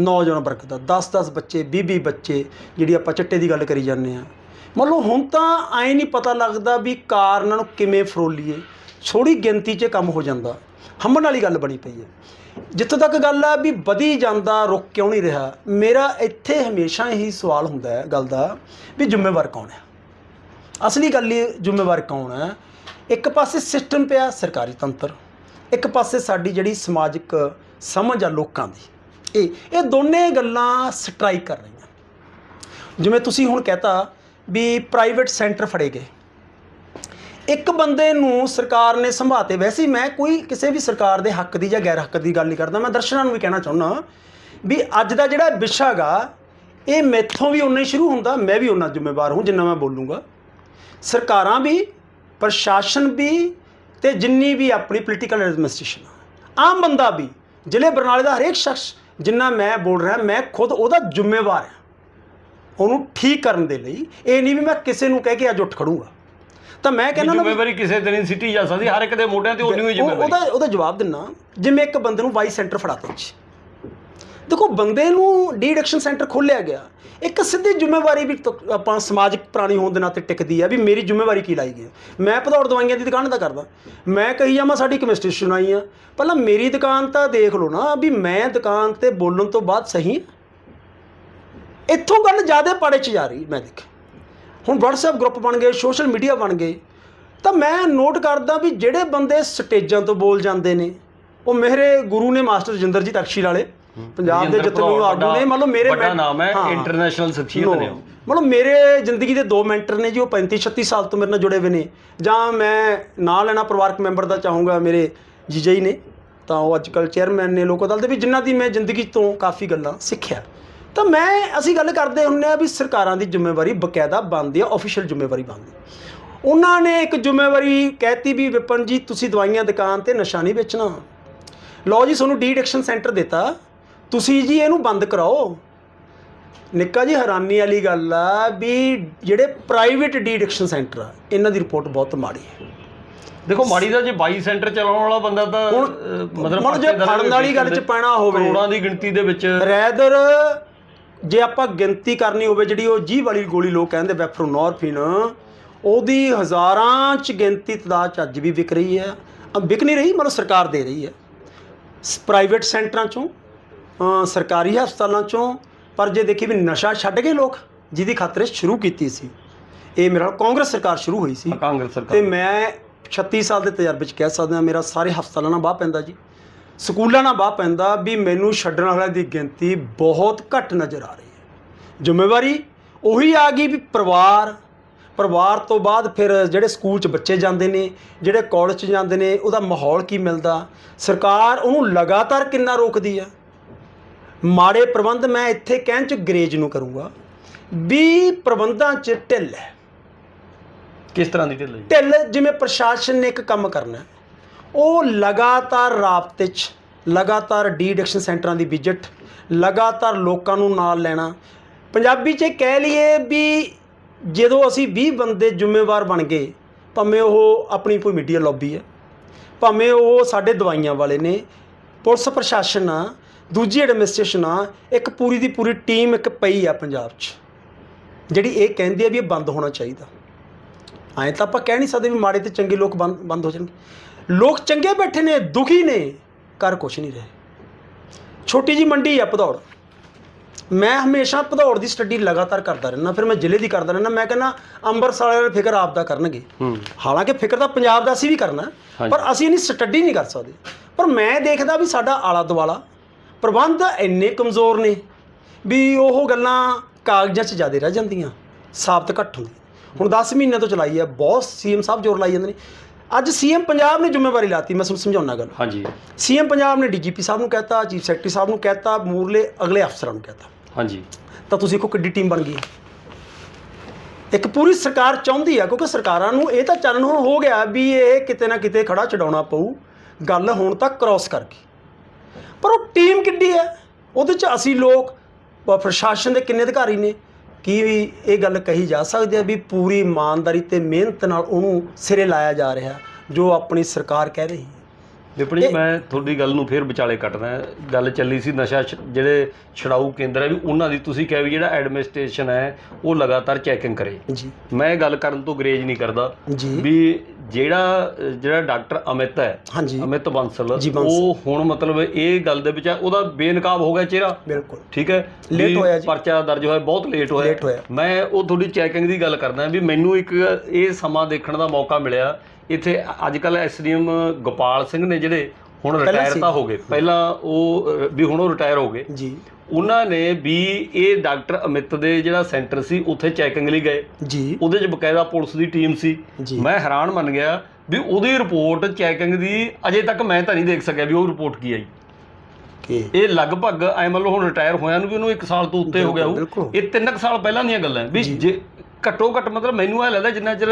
ਨੌਜਵਾਨ ਵਰਗ ਦਾ 10-10 ਬੱਚੇ 20-20 ਬੱਚੇ, ਜਿਹੜੀ ਆਪਾਂ ਚਿੱਟੇ ਦੀ ਗੱਲ ਕਰੀ ਜਾਂਦੇ ਆ ਮੰਨ ਲਓ ਹੁਣ ਤਾਂ ਐ ਨਹੀਂ ਪਤਾ ਲੱਗਦਾ ਵੀ ਕਾਰਨਾਂ ਨੂੰ ਕਿਵੇਂ ਫਰੋਲੀਏ। ਥੋੜੀ ਗਿਣਤੀ 'ਚ ਕੰਮ ਹੋ ਜਾਂਦਾ। ਹੰਭਣ ਵਾਲੀ ਗੱਲ ਬਣੀ ਪਈ ਹੈ। ਜਿੱਥੋਂ ਤੱਕ ਗੱਲ ਆ ਵੀ ਵਧੀ ਜਾਂਦਾ, ਰੁਕ ਕਿਉਂ ਨਹੀਂ ਰਿਹਾ, ਮੇਰਾ ਇੱਥੇ ਹਮੇਸ਼ਾ ਇਹੀ ਸਵਾਲ ਹੁੰਦਾ ਹੈ, ਗੱਲ ਦਾ, ਵੀ ਜ਼ਿੰਮੇਵਾਰ ਕੌਣ ਹੈ? ਅਸਲੀ ਗੱਲ ਇਹ ਜ਼ਿੰਮੇਵਾਰ ਕੌਣ ਹੈ? ਇੱਕ ਪਾਸੇ ਸਿਸਟਮ ਪਿਆ ਸਰਕਾਰੀ ਤੰਤਰ, ਇੱਕ ਪਾਸੇ ਸਾਡੀ ਜਿਹੜੀ ਸਮਾਜਿਕ ਸਮਝ ਆ ਲੋਕਾਂ ਦੀ। ਇਹ ਇਹ ਦੋਨੇ ਗੱਲਾਂ ਸਟ੍ਰਾਈਕ ਕਰ ਰਹੀਆਂ। ਜਿਵੇਂ ਤੁਸੀਂ ਹੁਣ ਕਹਤਾ ਵੀ ਪ੍ਰਾਈਵੇਟ ਸੈਂਟਰ ਫੜੇ ਗਏ। ਇੱਕ ਬੰਦੇ ਨੂੰ ਸਰਕਾਰ ਨੇ ਸੰਭਾਤੇ। ਵੈਸੇ ਮੈਂ ਕੋਈ ਕਿਸੇ ਵੀ ਸਰਕਾਰ ਦੇ ਹੱਕ ਦੀ ਜਾਂ ਗੈਰ ਹੱਕ ਦੀ ਗੱਲ ਨਹੀਂ ਕਰਦਾ। ਮੈਂ ਦਰਸ਼ਨਾਂ ਨੂੰ ਵੀ ਕਹਿਣਾ ਚਾਹੁੰਦਾ ਵੀ ਅੱਜ ਦਾ ਜਿਹੜਾ ਵਿਸ਼ਾ ਗਾ, ਇਹ ਮੈਥੋਂ ਵੀ ਉਨਾ ਹੀ ਸ਼ੁਰੂ ਹੁੰਦਾ, ਮੈਂ ਵੀ ਉਨਾ ਜ਼ਿੰਮੇਵਾਰ ਹਾਂ, ਜਿੰਨਾ ਮੈਂ ਬੋਲੂੰਗਾ। ਸਰਕਾਰਾਂ ਵੀ ਪ੍ਰਸ਼ਾਸਨ ਵੀ ਤੇ ਜਿੰਨੀ ਵੀ ਆਪਣੀ ਪੋਲੀਟੀਕਲ ਐਡਮਿਨਿਸਟ੍ਰੇਸ਼ਨ ਆਮ ਬੰਦਾ ਵੀ ਜ਼ਿਲ੍ਹੇ ਬਰਨਾਲੇ ਦਾ ਹਰੇਕ ਸ਼ਖਸ ਜਿੰਨਾ ਮੈਂ ਬੋਲ ਰਿਹਾ ਮੈਂ ਖੁਦ ਉਹਦਾ ਜ਼ਿੰਮੇਵਾਰ ਹਾਂ। ਉਹਨੂੰ ਠੀਕ ਕਰਨ ਦੇ ਲਈ ਇਹ ਨਹੀਂ ਵੀ ਮੈਂ ਕਿਸੇ ਨੂੰ ਕਹਿ ਕੇ ਅੱਜ ਉੱਠ ਖੜੂੰਗਾ। ਤਾਂ ਮੈਂ ਕਹਿੰਦਾ ਨਾ ਜ਼ਿੰਮੇਵਾਰੀ ਕਿਸੇ ਨਹੀਂ ਸਿੱਟੀ ਜਾ ਸਕਦੀ ਹਰ ਇੱਕ ਦੇ ਮੋਢਿਆਂ ਤੇ ਉਨੀ ਹੀ ਜ਼ਿੰਮੇਵਾਰੀ ਉਹਦਾ ਉਹਦਾ ਜਵਾਬ ਦਿੰਨਾ ਜਿਵੇਂ ਇੱਕ ਬੰਦੇ ਨੂੰ ਵਾਈ ਸੈਂਟਰ ਫੜਾਤਾ ਜੀ ਦੇਖੋ, ਬੰਦੇ ਨੂੰ ਡੀਡਕਸ਼ਨ ਸੈਂਟਰ ਖੋਲਿਆ ਗਿਆ। ਇੱਕ ਸਿੱਧੀ ਜ਼ਿੰਮੇਵਾਰੀ ਵੀ ਤਾਂ ਆਪਾਂ ਸਮਾਜਿਕ ਪ੍ਰਾਣੀ ਹੋਣ ਦੇ ਨਾਤੇ ਟਿਕਦੀ ਆ ਵੀ ਮੇਰੀ ਜ਼ਿੰਮੇਵਾਰੀ ਕੀ ਲਾਈ ਗਈ ਹੈ। ਮੈਂ ਭਦੌੜ ਦਵਾਈਆਂ ਦੀ ਦੁਕਾਨ ਦਾ ਕਰਦਾ। ਮੈਂ ਕਹੀ ਜਾਵਾਂ, ਸਾਡੀ ਕੈਮਿਸਟਰੀ ਸੁਣਾਈ ਆ। ਪਹਿਲਾਂ ਮੇਰੀ ਦੁਕਾਨ ਤਾਂ ਦੇਖ ਲਓ ਨਾ ਵੀ ਮੈਂ ਦੁਕਾਨ ਤੇ ਬੋਲਣ ਤੋਂ ਬਾਅਦ ਸਹੀ ਹਾਂ। ਇੱਥੋਂ ਗੱਲ ਜ਼ਿਆਦਾ ਪਾੜੇ 'ਚ ਜਾ ਰਹੀ, ਮੈਂ ਦੇਖ ਹੁਣ WhatsApp ਗਰੁੱਪ ਬਣ ਗਏ ਸੋਸ਼ਲ ਮੀਡੀਆ ਬਣ ਗਏ। ਤਾਂ ਮੈਂ ਨੋਟ ਕਰਦਾ ਵੀ ਜਿਹੜੇ ਬੰਦੇ ਸਟੇਜਾਂ ਤੋਂ ਬੋਲ ਜਾਂਦੇ ਨੇ, ਉਹ ਮੇਰੇ ਗੁਰੂ ਨੇ, ਮਾਸਟਰ ਜਿੰਦਰਜੀਤ ਅਕਸ਼ੀ ਵਾਲੇ ਪੰਜਾਬ ਦੇ ਜਿਤਨੇ ਆਗੂ ਨੇ ਮੰਨ ਲਓ ਮੇਰੇ ਵੱਡਾ ਨਾਮ ਹੈ। ਇੰਟਰਨੈਸ਼ਨਲ ਸ਼ਖਸੀਅਤ ਨੇ। ਮੰਨ ਲਓ ਮੇਰੇ ਜ਼ਿੰਦਗੀ ਦੇ ਦੋ ਮੈਂਟਰ ਨੇ ਜੀ ਉਹ 35 36 ਸਾਲ ਤੋਂ ਮੇਰੇ ਨਾਲ ਜੁੜੇ ਹੋਏ ਨੇ। ਜਾਂ ਮੈਂ ਨਾਂ ਲੈਣਾ ਪਰਿਵਾਰਕ ਮੈਂਬਰ ਦਾ ਚਾਹੂੰਗਾ ਮੇਰੇ ਜੀਜਾ ਹੀ ਨੇ। ਤਾਂ ਉਹ ਅੱਜਕੱਲ ਚੇਅਰਮੈਨ ਨੇ ਲੋਕ ਅਦਾਲਤ ਦੇ ਵੀ ਜਿਨ੍ਹਾਂ ਦੀ ਮੈਂ ਜ਼ਿੰਦਗੀ ਤੋਂ ਕਾਫੀ ਗੱਲਾਂ ਸਿੱਖਿਆ। ਤਾਂ ਮੈਂ ਅਸੀਂ ਗੱਲ ਕਰਦੇ ਹੁੰਨੇ ਆ ਵੀ ਸਰਕਾਰਾਂ ਦੀ ਜ਼ਿੰਮੇਵਾਰੀ ਬਕਾਇਦਾ ਬਣਦੀ ਆ ਆਫੀਸ਼ੀਅਲ ਜ਼ਿੰਮੇਵਾਰੀ ਬਣਦੀ। ਉਹਨਾਂ ਨੇ ਇੱਕ ਜ਼ਿੰਮੇਵਾਰੀ ਕਹਿਤੀ ਵੀ ਵਿਪਨ ਜੀ ਤੁਸੀਂ ਦਵਾਈਆਂ ਦੁਕਾਨ ਤੇ ਨਸ਼ਾ ਨਹੀਂ ਵੇਚਣਾ। ਲਓ ਜੀ ਤੁਹਾਨੂੰ ਡੀ ਐਡਿਕਸ਼ਨ ਸੈਂਟਰ ਦਿੱਤਾ। ਤੁਸੀਂ ਜੀ ਇਹਨੂੰ ਬੰਦ ਕਰਾਓ। ਨਿੱਕਾ ਜੀ ਹੈਰਾਨੀ ਵਾਲੀ ਗੱਲ ਆ ਵੀ ਜਿਹੜੇ ਪ੍ਰਾਈਵੇਟ ਡੀ ਐਡਿਕਸ਼ਨ ਸੈਂਟਰ ਆ ਇਹਨਾਂ ਦੀ ਰਿਪੋਰਟ ਬਹੁਤ ਮਾੜੀ ਹੈ। ਦੇਖੋ ਮਾੜੀ ਦਾ ਜੇ 22 ਸੈਂਟਰ ਚਲਾਉਣ ਵਾਲਾ ਬੰਦਾ ਤਾਂ ਮਤਲਬ ਹੁਣ ਜੇ ਫੜਨ ਵਾਲੀ ਗੱਲ 'ਚ ਪੈਣਾ ਹੋਵੇ ਕਰੋੜਾਂ ਦੀ ਗਿਣਤੀ ਦੇ ਵਿੱਚ। ਰੈਦਰ ਜੇ ਆਪਾਂ ਗਿਣਤੀ ਕਰਨੀ ਹੋਵੇ ਜਿਹੜੀ ਉਹ ਜੀ ਵਾਲੀ ਗੋਲੀ ਲੋਕ ਕਹਿੰਦੇ ਵੈਫਰੋਨੋਰਫਿਨ ਉਹਦੀ ਹਜ਼ਾਰਾਂ ਚ ਗਿਣਤੀ ਤਦਾਦ ਚ ਅੱਜ ਵੀ ਵਿਕ ਰਹੀ ਹੈ। ਵਿਕ ਨਹੀਂ ਰਹੀ ਮਤਲਬ ਸਰਕਾਰ ਦੇ ਰਹੀ ਹੈ। ਪ੍ਰਾਈਵੇਟ ਸੈਂਟਰਾਂ ਚੋਂ ਸਰਕਾਰੀ ਹਸਪਤਾਲਾਂ ਚੋਂ ਪਰ ਜੇ ਦੇਖੀ ਵੀ ਨਸ਼ਾ ਛੱਡ ਗਏ ਲੋਕ ਜਿਹਦੀ ਖਾਤਰ ਸ਼ੁਰੂ ਕੀਤੀ ਸੀ। ਇਹ ਮੇਰਾ ਕਾਂਗਰਸ ਸਰਕਾਰ ਸ਼ੁਰੂ ਹੋਈ ਸੀ। ਕਾਂਗਰਸ ਸਰਕਾਰ। ਤੇ ਮੈਂ 36 ਸਾਲ ਦੇ ਤਜਰਬੇ ਚ ਕਹਿ ਸਕਦਾ ਮੇਰਾ ਸਾਰੇ ਹਸਪਤਾਲਾਂ ਨਾਲ ਬਾਹ ਪੈਂਦਾ ਜੀ। ਸਕੂਲਾਂ ਨਾਲ ਬਾਹ ਪੈਂਦਾ ਵੀ ਮੈਨੂੰ ਛੱਡਣ ਵਾਲਿਆਂ ਦੀ ਗਿਣਤੀ ਬਹੁਤ ਘੱਟ ਨਜ਼ਰ ਆ ਰਹੀ ਹੈ। ਜ਼ਿੰਮੇਵਾਰੀ ਉਹੀ ਆ ਗਈ ਵੀ ਪਰਿਵਾਰ। ਪਰਿਵਾਰ ਤੋਂ ਬਾਅਦ ਫਿਰ ਜਿਹੜੇ ਸਕੂਲ 'ਚ ਬੱਚੇ ਜਾਂਦੇ ਨੇ ਜਿਹੜੇ ਕਾਲਜ 'ਚ ਜਾਂਦੇ ਨੇ ਉਹਦਾ ਮਾਹੌਲ ਕੀ ਮਿਲਦਾ? ਸਰਕਾਰ ਉਹਨੂੰ ਲਗਾਤਾਰ ਕਿੰਨਾ ਰੋਕਦੀ ਆ? ਮਾੜੇ ਪ੍ਰਬੰਧ ਮੈਂ ਇੱਥੇ ਕਹਿਣ 'ਚ ਗਰੇਜ ਨੂੰ ਕਰੂੰਗਾ। ਵੀ ਪ੍ਰਬੰਧਾਂ 'ਚ ਢਿੱਲ ਹੈ। ਕਿਸ ਤਰ੍ਹਾਂ ਦੀ ਢਿੱਲ ਜੀ? ਢਿੱਲ ਜਿਵੇਂ ਪ੍ਰਸ਼ਾਸਨ ਨੇ ਇੱਕ ਕੰਮ ਕਰਨਾ ਹੈ, ਉਹ ਲਗਾਤਾਰ ਰਾਬਤੇ 'ਚ ਲਗਾਤਾਰ ਡੀ ਐਡਿਕਸ਼ਨ ਸੈਂਟਰਾਂ ਦੀ ਵਿਜ਼ਿਟ ਲਗਾਤਾਰ ਲੋਕਾਂ ਨੂੰ ਨਾਲ ਲੈਣਾ। ਪੰਜਾਬੀ 'ਚ ਕਹਿ ਲਈਏ ਵੀ ਜਦੋਂ ਅਸੀਂ 20 ਬੰਦੇ ਜ਼ਿੰਮੇਵਾਰ ਬਣ ਗਏ ਭਾਵੇਂ ਉਹ ਆਪਣੀ ਕੋਈ ਮੀਡੀਆ ਲੌਬੀ ਹੈ ਭਾਵੇਂ ਉਹ ਸਾਡੇ ਦਵਾਈਆਂ ਵਾਲੇ ਨੇ ਪੁਲਿਸ ਪ੍ਰਸ਼ਾਸਨ ਆ ਦੂਜੀ ਐਡਮਿਨਿਸਟ੍ਰੇਸ਼ਨ ਆ ਇੱਕ ਪੂਰੀ ਦੀ ਪੂਰੀ ਟੀਮ ਇੱਕ ਪਈ ਆ ਪੰਜਾਬ 'ਚ। ਜਿਹੜੀ ਇਹ ਕਹਿੰਦੀ ਆ ਵੀ ਇਹ ਬੰਦ ਹੋਣਾ ਚਾਹੀਦਾ। ਐਂ ਤਾਂ ਆਪਾਂ ਕਹਿ ਨਹੀਂ ਸਕਦੇ ਵੀ ਮਾੜੇ ਤੇ ਚੰਗੇ ਲੋਕ ਬੰਦ ਹੋ ਜਾਣਗੇ। ਲੋਕ ਚੰਗੇ ਬੈਠੇ ਨੇ ਦੁਖੀ ਨੇ ਕਰ ਕੁਛ ਨਹੀਂ ਰਹੇ। ਛੋਟੀ ਜੀ ਮੰਡੀ ਆ ਭਦੌੜ। ਮੈਂ ਹਮੇਸ਼ਾ ਭਦੌੜ ਦੀ ਸਟੱਡੀ ਲਗਾਤਾਰ ਕਰਦਾ ਰਹਿਣਾ ਫਿਰ ਮੈਂ ਜ਼ਿਲ੍ਹੇ ਦੀ ਕਰਦਾ ਰਹਿਣਾ ਮੈਂ ਕਹਿੰਦਾ ਅੰਮ੍ਰਿਤਸਰ ਵਾਲੇ ਫਿਕਰ ਆਪ ਦਾ ਕਰਨਗੇ ਹਾਲਾਂਕਿ ਫਿਕਰ ਤਾਂ ਪੰਜਾਬ ਦਾ ਅਸੀਂ ਵੀ ਕਰਨਾ। ਪਰ ਅਸੀਂ ਇਹਨੀ ਸਟੱਡੀ ਨਹੀਂ ਕਰ ਸਕਦੇ। ਪਰ ਮੈਂ ਦੇਖਦਾ ਵੀ ਸਾਡਾ ਆਲਾ ਦੁਆਲਾ ਪ੍ਰਬੰਧ ਇੰਨੇ ਕਮਜ਼ੋਰ ਨੇ ਵੀ ਉਹ ਗੱਲਾਂ ਕਾਗਜ਼ਾਂ 'ਚ ਜ਼ਿਆਦਾ ਰਹਿ ਜਾਂਦੀਆਂ ਸਾਬਤ ਘੱਟ ਹੁੰਦੀ। ਹੁਣ 10 ਮਹੀਨਿਆਂ ਤੋਂ ਚਲਾਈ ਹੈ ਬਹੁਤ ਸੀਐਮ ਸਾਹਿਬ ਜ਼ੋਰ ਲਾਈ ਜਾਂਦੇ ਨੇ। ਅੱਜ ਸੀਐਮ ਪੰਜਾਬ ਨੇ ਜ਼ਿੰਮੇਵਾਰੀ ਲਾਤੀ ਮੈਂ ਤੁਹਾਨੂੰ ਸਮਝਾਉਣਾ ਗੱਲ। ਹਾਂਜੀ। ਸੀਐਮ ਪੰਜਾਬ ਨੇ ਡੀਜੀਪੀ ਸਾਹਿਬ ਨੂੰ ਕਹਿਤਾ ਚੀਫ ਸੈਕਟਰੀ ਸਾਹਿਬ ਨੂੰ ਕਹਿਤਾ ਮੂਰਲੇ ਅਗਲੇ ਅਫਸਰਾਂ ਨੂੰ ਕਹਿਤਾ। ਹਾਂਜੀ। ਤਾਂ ਤੁਸੀਂ ਦੇਖੋ ਕਿੱਡੀ ਟੀਮ ਬਣ ਗਈ ਇੱਕ ਪੂਰੀ ਸਰਕਾਰ ਚਾਹੁੰਦੀ ਆ ਕਿਉਂਕਿ ਸਰਕਾਰਾਂ ਨੂੰ ਇਹ ਤਾਂ ਚਾਨਣ ਹੁਣ ਹੋ ਗਿਆ ਵੀ ਇਹ ਕਿਤੇ ਨਾ ਕਿਤੇ ਖੜਾ ਛਡਾਉਣਾ ਪਊ ਗੱਲ ਹੁਣ ਤੱਕ ਕ੍ਰਾਸ ਕਰ ਗਈ ਪਰ ਉਹ ਟੀਮ ਕਿੱਡੀ ਹੈ? ਉਹਦੇ ਚ ਅਸੀਂ ਲੋਕ ਪ- ਪ੍ਰਸ਼ਾਸਨ ਦੇ ਕਿੰਨੇ ਅਧਿਕਾਰੀ ਨੇ? ਕੀ ਵੀ ਇਹ ਗੱਲ ਕਹੀ ਜਾ ਸਕਦੀ ਹੈ ਵੀ ਪੂਰੀ ਇਮਾਨਦਾਰੀ ਤੇ ਮਿਹਨਤ ਨਾਲ ਉਹਨੂੰ ਸਿਰੇ ਲਾਇਆ ਜਾ ਰਿਹਾ, ਜੋ ਆਪਣੀ ਸਰਕਾਰ ਕਹਿ ਰਹੀ ਹੈ? ਵਿਪਨ ਜੀ ਮੈਂ ਤੁਹਾਡੀ ਗੱਲ ਨੂੰ ਫੇਰ ਵਿਚਾਲੇ ਕੱਟਦਾ। ਗੱਲ ਚੱਲੀ ਸੀ ਨਸ਼ਾ ਜਿਹੜੇ ਛਡਾਊ ਕੇਂਦਰ ਹੈ ਵੀ ਉਹਨਾਂ ਦੀ। ਤੁਸੀਂ ਕਿਹਾ ਵੀ ਜਿਹੜਾ ਐਡਮਿਨਿਸਟ੍ਰੇਸ਼ਨ ਹੈ ਉਹ ਲਗਾਤਾਰ ਚੈਕਿੰਗ ਕਰੇ। ਜੀ। ਮੈਂ ਇਹ ਗੱਲ ਕਰਨ ਤੋਂ ਗਰੇਜ ਨਹੀਂ ਕਰਦਾ ਵੀ ਜਿਹੜਾ ਜਿਹੜਾ ਡਾਕਟਰ ਅਮਿਤ ਹੈ ਅਮਿਤ ਬੰਸਲ। ਉਹ ਹੁਣ ਮਤਲਬ ਇਹ ਗੱਲ ਦੇ ਵਿੱਚ ਉਹਦਾ ਬੇਨਕਾਬ ਹੋ ਗਿਆ ਚਿਹਰਾ। ਬਿਲਕੁਲ। ਠੀਕ ਹੈ? ਵੀ ਹੋਇਆ ਜੀ। ਪਰਚਾ ਦਰਜ ਹੋਇਆ ਬਹੁਤ ਲੇਟ ਹੋਇਆ। ਮੈਂ ਉਹ ਤੁਹਾਡੀ ਚੈਕਿੰਗ ਦੀ ਗੱਲ ਕਰਦਾ ਵੀ ਮੈਨੂੰ ਇੱਕ ਇਹ ਸਮਾਂ ਦੇਖਣ ਦਾ ਮੌਕਾ ਮਿਲਿਆ ਇੱਥੇ ਅੱਜ ਕੱਲ ਐਸਡੀਐਮ ਗੋਪਾਲ ਸਿੰਘ ਨੇ ਜਿਹੜੇ ਹੁਣ ਰਿਟਾਇਰ। ਤਾਂ ਹੋ ਗਏ। ਪਹਿਲਾਂ ਉਹ ਵੀ ਹੁਣ ਉਹ ਰਿਟਾਇਰ ਹੋ ਗਏ। ਜੀ। ਉਹਨਾਂ ਨੇ ਵੀ ਇਹ ਡਾਕਟਰ ਅਮਿਤ ਦੇ ਜਿਹੜਾ ਸੈਂਟਰ ਸੀ ਉੱਥੇ ਚੈਕਿੰਗ ਲਈ ਗਏ। ਜੀ। ਉਹਦੇ 'ਚ ਬਕਾਇਦਾ ਪੁਲਿਸ ਦੀ ਟੀਮ ਸੀ। ਮੈਂ ਹੈਰਾਨ ਮੰਨ ਗਿਆ ਵੀ ਉਹਦੀ ਰਿਪੋਰਟ ਚੈਕਿੰਗ ਦੀ ਅਜੇ ਤੱਕ ਮੈਂ ਤਾਂ ਨਹੀਂ ਦੇਖ ਸਕਿਆ ਵੀ ਉਹ ਰਿਪੋਰਟ ਕੀ ਆਈ। ਕਿ ਇਹ ਲਗਭਗ ਐ ਮੰਨ ਲਓ ਹੁਣ ਰਿਟਾਇਰ ਹੋਇਆ ਨੂੰ ਵੀ ਉਹਨੂੰ 1 ਸਾਲ ਤੋਂ ਉੱਤੇ ਹੋ ਗਿਆ ਉਹ। ਇਹ 3 ਸਾਲ ਪਹਿਲਾਂ ਦੀਆਂ ਗੱਲਾਂ ਵੀ ਜੇ ਘੱਟੋ ਘੱਟ ਮਤਲਬ ਮੈਨੂੰ ਇਹ ਲੱਗਦਾ ਜਿੰਨਾ ਚਿਰ